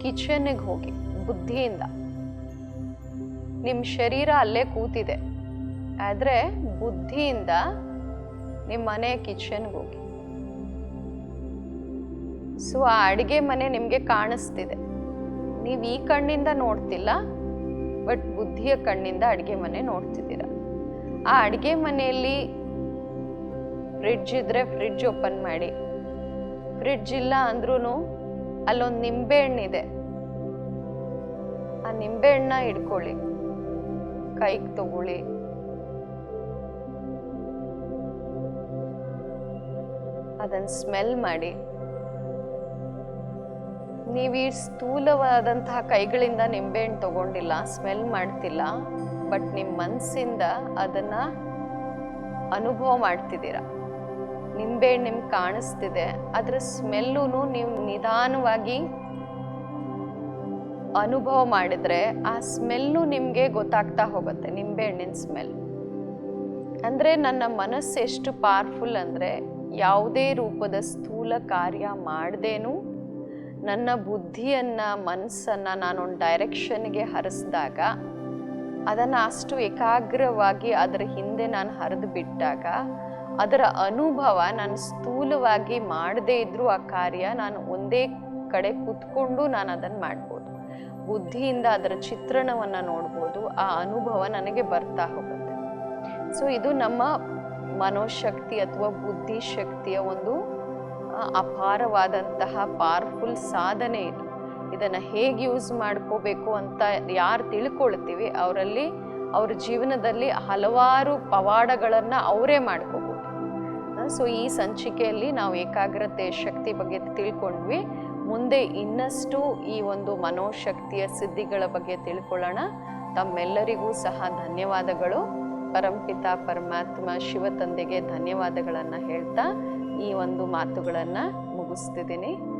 ಕಿಚನ್ಗೆ ಹೋಗಿ ಬುದ್ಧಿಯಿಂದ. ನಿಮ್ಮ ಶರೀರ ಅಲ್ಲೇ ಕೂತಿದೆ. ಆದರೆ ಬುದ್ಧಿಯಿಂದ ನಿಮ್ಮ ಮನೆ ಕಿಚನ್ಗೆ ಹೋಗಿ. ಸೊ, ಆ ಅಡುಗೆ ಮನೆ ನಿಮಗೆ ಕಾಣಿಸ್ತಿದೆ. ನೀವು ಈ ಕಣ್ಣಿಂದ ನೋಡ್ತಿಲ್ಲ, ಬಟ್ ಬುದ್ಧಿಯ ಕಣ್ಣಿಂದ ಅಡುಗೆ ಮನೆ ನೋಡ್ತಿದ್ದೀರ. ಆ ಅಡುಗೆ ಮನೆಯಲ್ಲಿ ಫ್ರಿಡ್ಜ್ ಇದ್ರೆ ಫ್ರಿಡ್ಜ್ ಓಪನ್ ಮಾಡಿ. ಫ್ರಿಡ್ಜ್ ಇಲ್ಲ ಅಂದ್ರೂ ಅಲ್ಲೊಂದು ನಿಂಬೆಹಣ್ಣಿದೆ. ಆ ನಿಂಬೆಹಣ್ಣ ಇಟ್ಕೊಳ್ಳಿ ಕೈಗೆ ತಗೊಳ್ಳಿ. ಅದನ್ನ ಸ್ಮೆಲ್ ಮಾಡಿ. ನೀವು ಈ ಸ್ಥೂಲವಾದಂತಹ ಕೈಗಳಿಂದ ನಿಂಬೆಹಣ್ಣು ತಗೊಂಡಿಲ್ಲ, ಸ್ಮೆಲ್ ಮಾಡ್ತಿಲ್ಲ, ಬಟ್ ನಿಮ್ಮ ಮನಸ್ಸಿಂದ ಅದನ್ನ ಅನುಭವ ಮಾಡ್ತಿದ್ದೀರ. ನಿಂಬೆಹಣ್ಣು ನಿಮ್ಗೆ ಕಾಣಿಸ್ತಿದೆ, ಅದರ ಸ್ಮೆಲ್ಲೂ ನೀವು ನಿಧಾನವಾಗಿ ಅನುಭವ ಮಾಡಿದ್ರೆ ಆ ಸ್ಮೆಲ್ಲು ನಿಮಗೆ ಗೊತ್ತಾಗ್ತಾ ಹೋಗುತ್ತೆ, ನಿಂಬೆ ಹಣ್ಣಿನ ಸ್ಮೆಲ್. ಅಂದರೆ ನನ್ನ ಮನಸ್ಸು ಎಷ್ಟು ಪವರ್ಫುಲ್ ಅಂದರೆ ಯಾವುದೇ ರೂಪದ ಸ್ಥೂಲ ಕಾರ್ಯ ಮಾಡದೇನು ನನ್ನ ಬುದ್ಧಿಯನ್ನು, ಮನಸ್ಸನ್ನು ನಾನೊಂದು ಡೈರೆಕ್ಷನ್ಗೆ ಹರಿಸಿದಾಗ, ಅದನ್ನು ಅಷ್ಟು ಏಕಾಗ್ರವಾಗಿ ಅದರ ಹಿಂದೆ ನಾನು ಹರಿದು ಬಿಟ್ಟಾಗ, ಅದರ ಅನುಭವ ನಾನು ಸ್ಥೂಲವಾಗಿ ಮಾಡದೇ ಇದ್ದರೂ ಆ ಕಾರ್ಯ ನಾನು ಒಂದೇ ಕಡೆ ಕೂತ್ಕೊಂಡು ನಾನು ಅದನ್ನು ಮಾಡ್ಬೋದು. ಬುದ್ಧಿಯಿಂದ ಅದರ ಚಿತ್ರಣವನ್ನು ನೋಡ್ಬೋದು, ಆ ಅನುಭವ ನನಗೆ ಬರ್ತಾ ಹೋಗುತ್ತೆ. ಸೊ ಇದು ನಮ್ಮ ಮನೋಶಕ್ತಿ ಅಥವಾ ಬುದ್ಧಿ ಶಕ್ತಿಯ ಒಂದು ಅಪಾರವಾದಂತಹ ಪವರ್ಫುಲ್ ಸಾಧನೆ ಇದು. ಇದನ್ನು ಹೇಗೆ ಯೂಸ್ ಮಾಡ್ಕೋಬೇಕು ಅಂತ ಯಾರು ತಿಳ್ಕೊಳ್ತೀವಿ, ಅವರಲ್ಲಿ, ಅವ್ರ ಜೀವನದಲ್ಲಿ ಹಲವಾರು ಪವಾಡಗಳನ್ನು ಅವರೇ ಮಾಡ್ಕೋಬೋದು. ಸೊ ಈ ಸಂಚಿಕೆಯಲ್ಲಿ ನಾವು ಏಕಾಗ್ರತೆ, ಶಕ್ತಿ ಬಗ್ಗೆ ತಿಳ್ಕೊಂಡ್ವಿ. ಮುಂದೆ ಇನ್ನಷ್ಟು ಈ ಒಂದು ಮನೋಶಕ್ತಿಯ ಸಿದ್ಧಿಗಳ ಬಗ್ಗೆ ತಿಳ್ಕೊಳ್ಳೋಣ. ತಮ್ಮೆಲ್ಲರಿಗೂ ಸಹ ಧನ್ಯವಾದಗಳು. ಪರಂಪಿತ ಪರಮಾತ್ಮ ಶಿವ ತಂದೆಗೆ ಧನ್ಯವಾದಗಳನ್ನು ಹೇಳ್ತಾ ಈ ಒಂದು ಮಾತುಗಳನ್ನು ಮುಗಿಸ್ತಿದ್ದೀನಿ.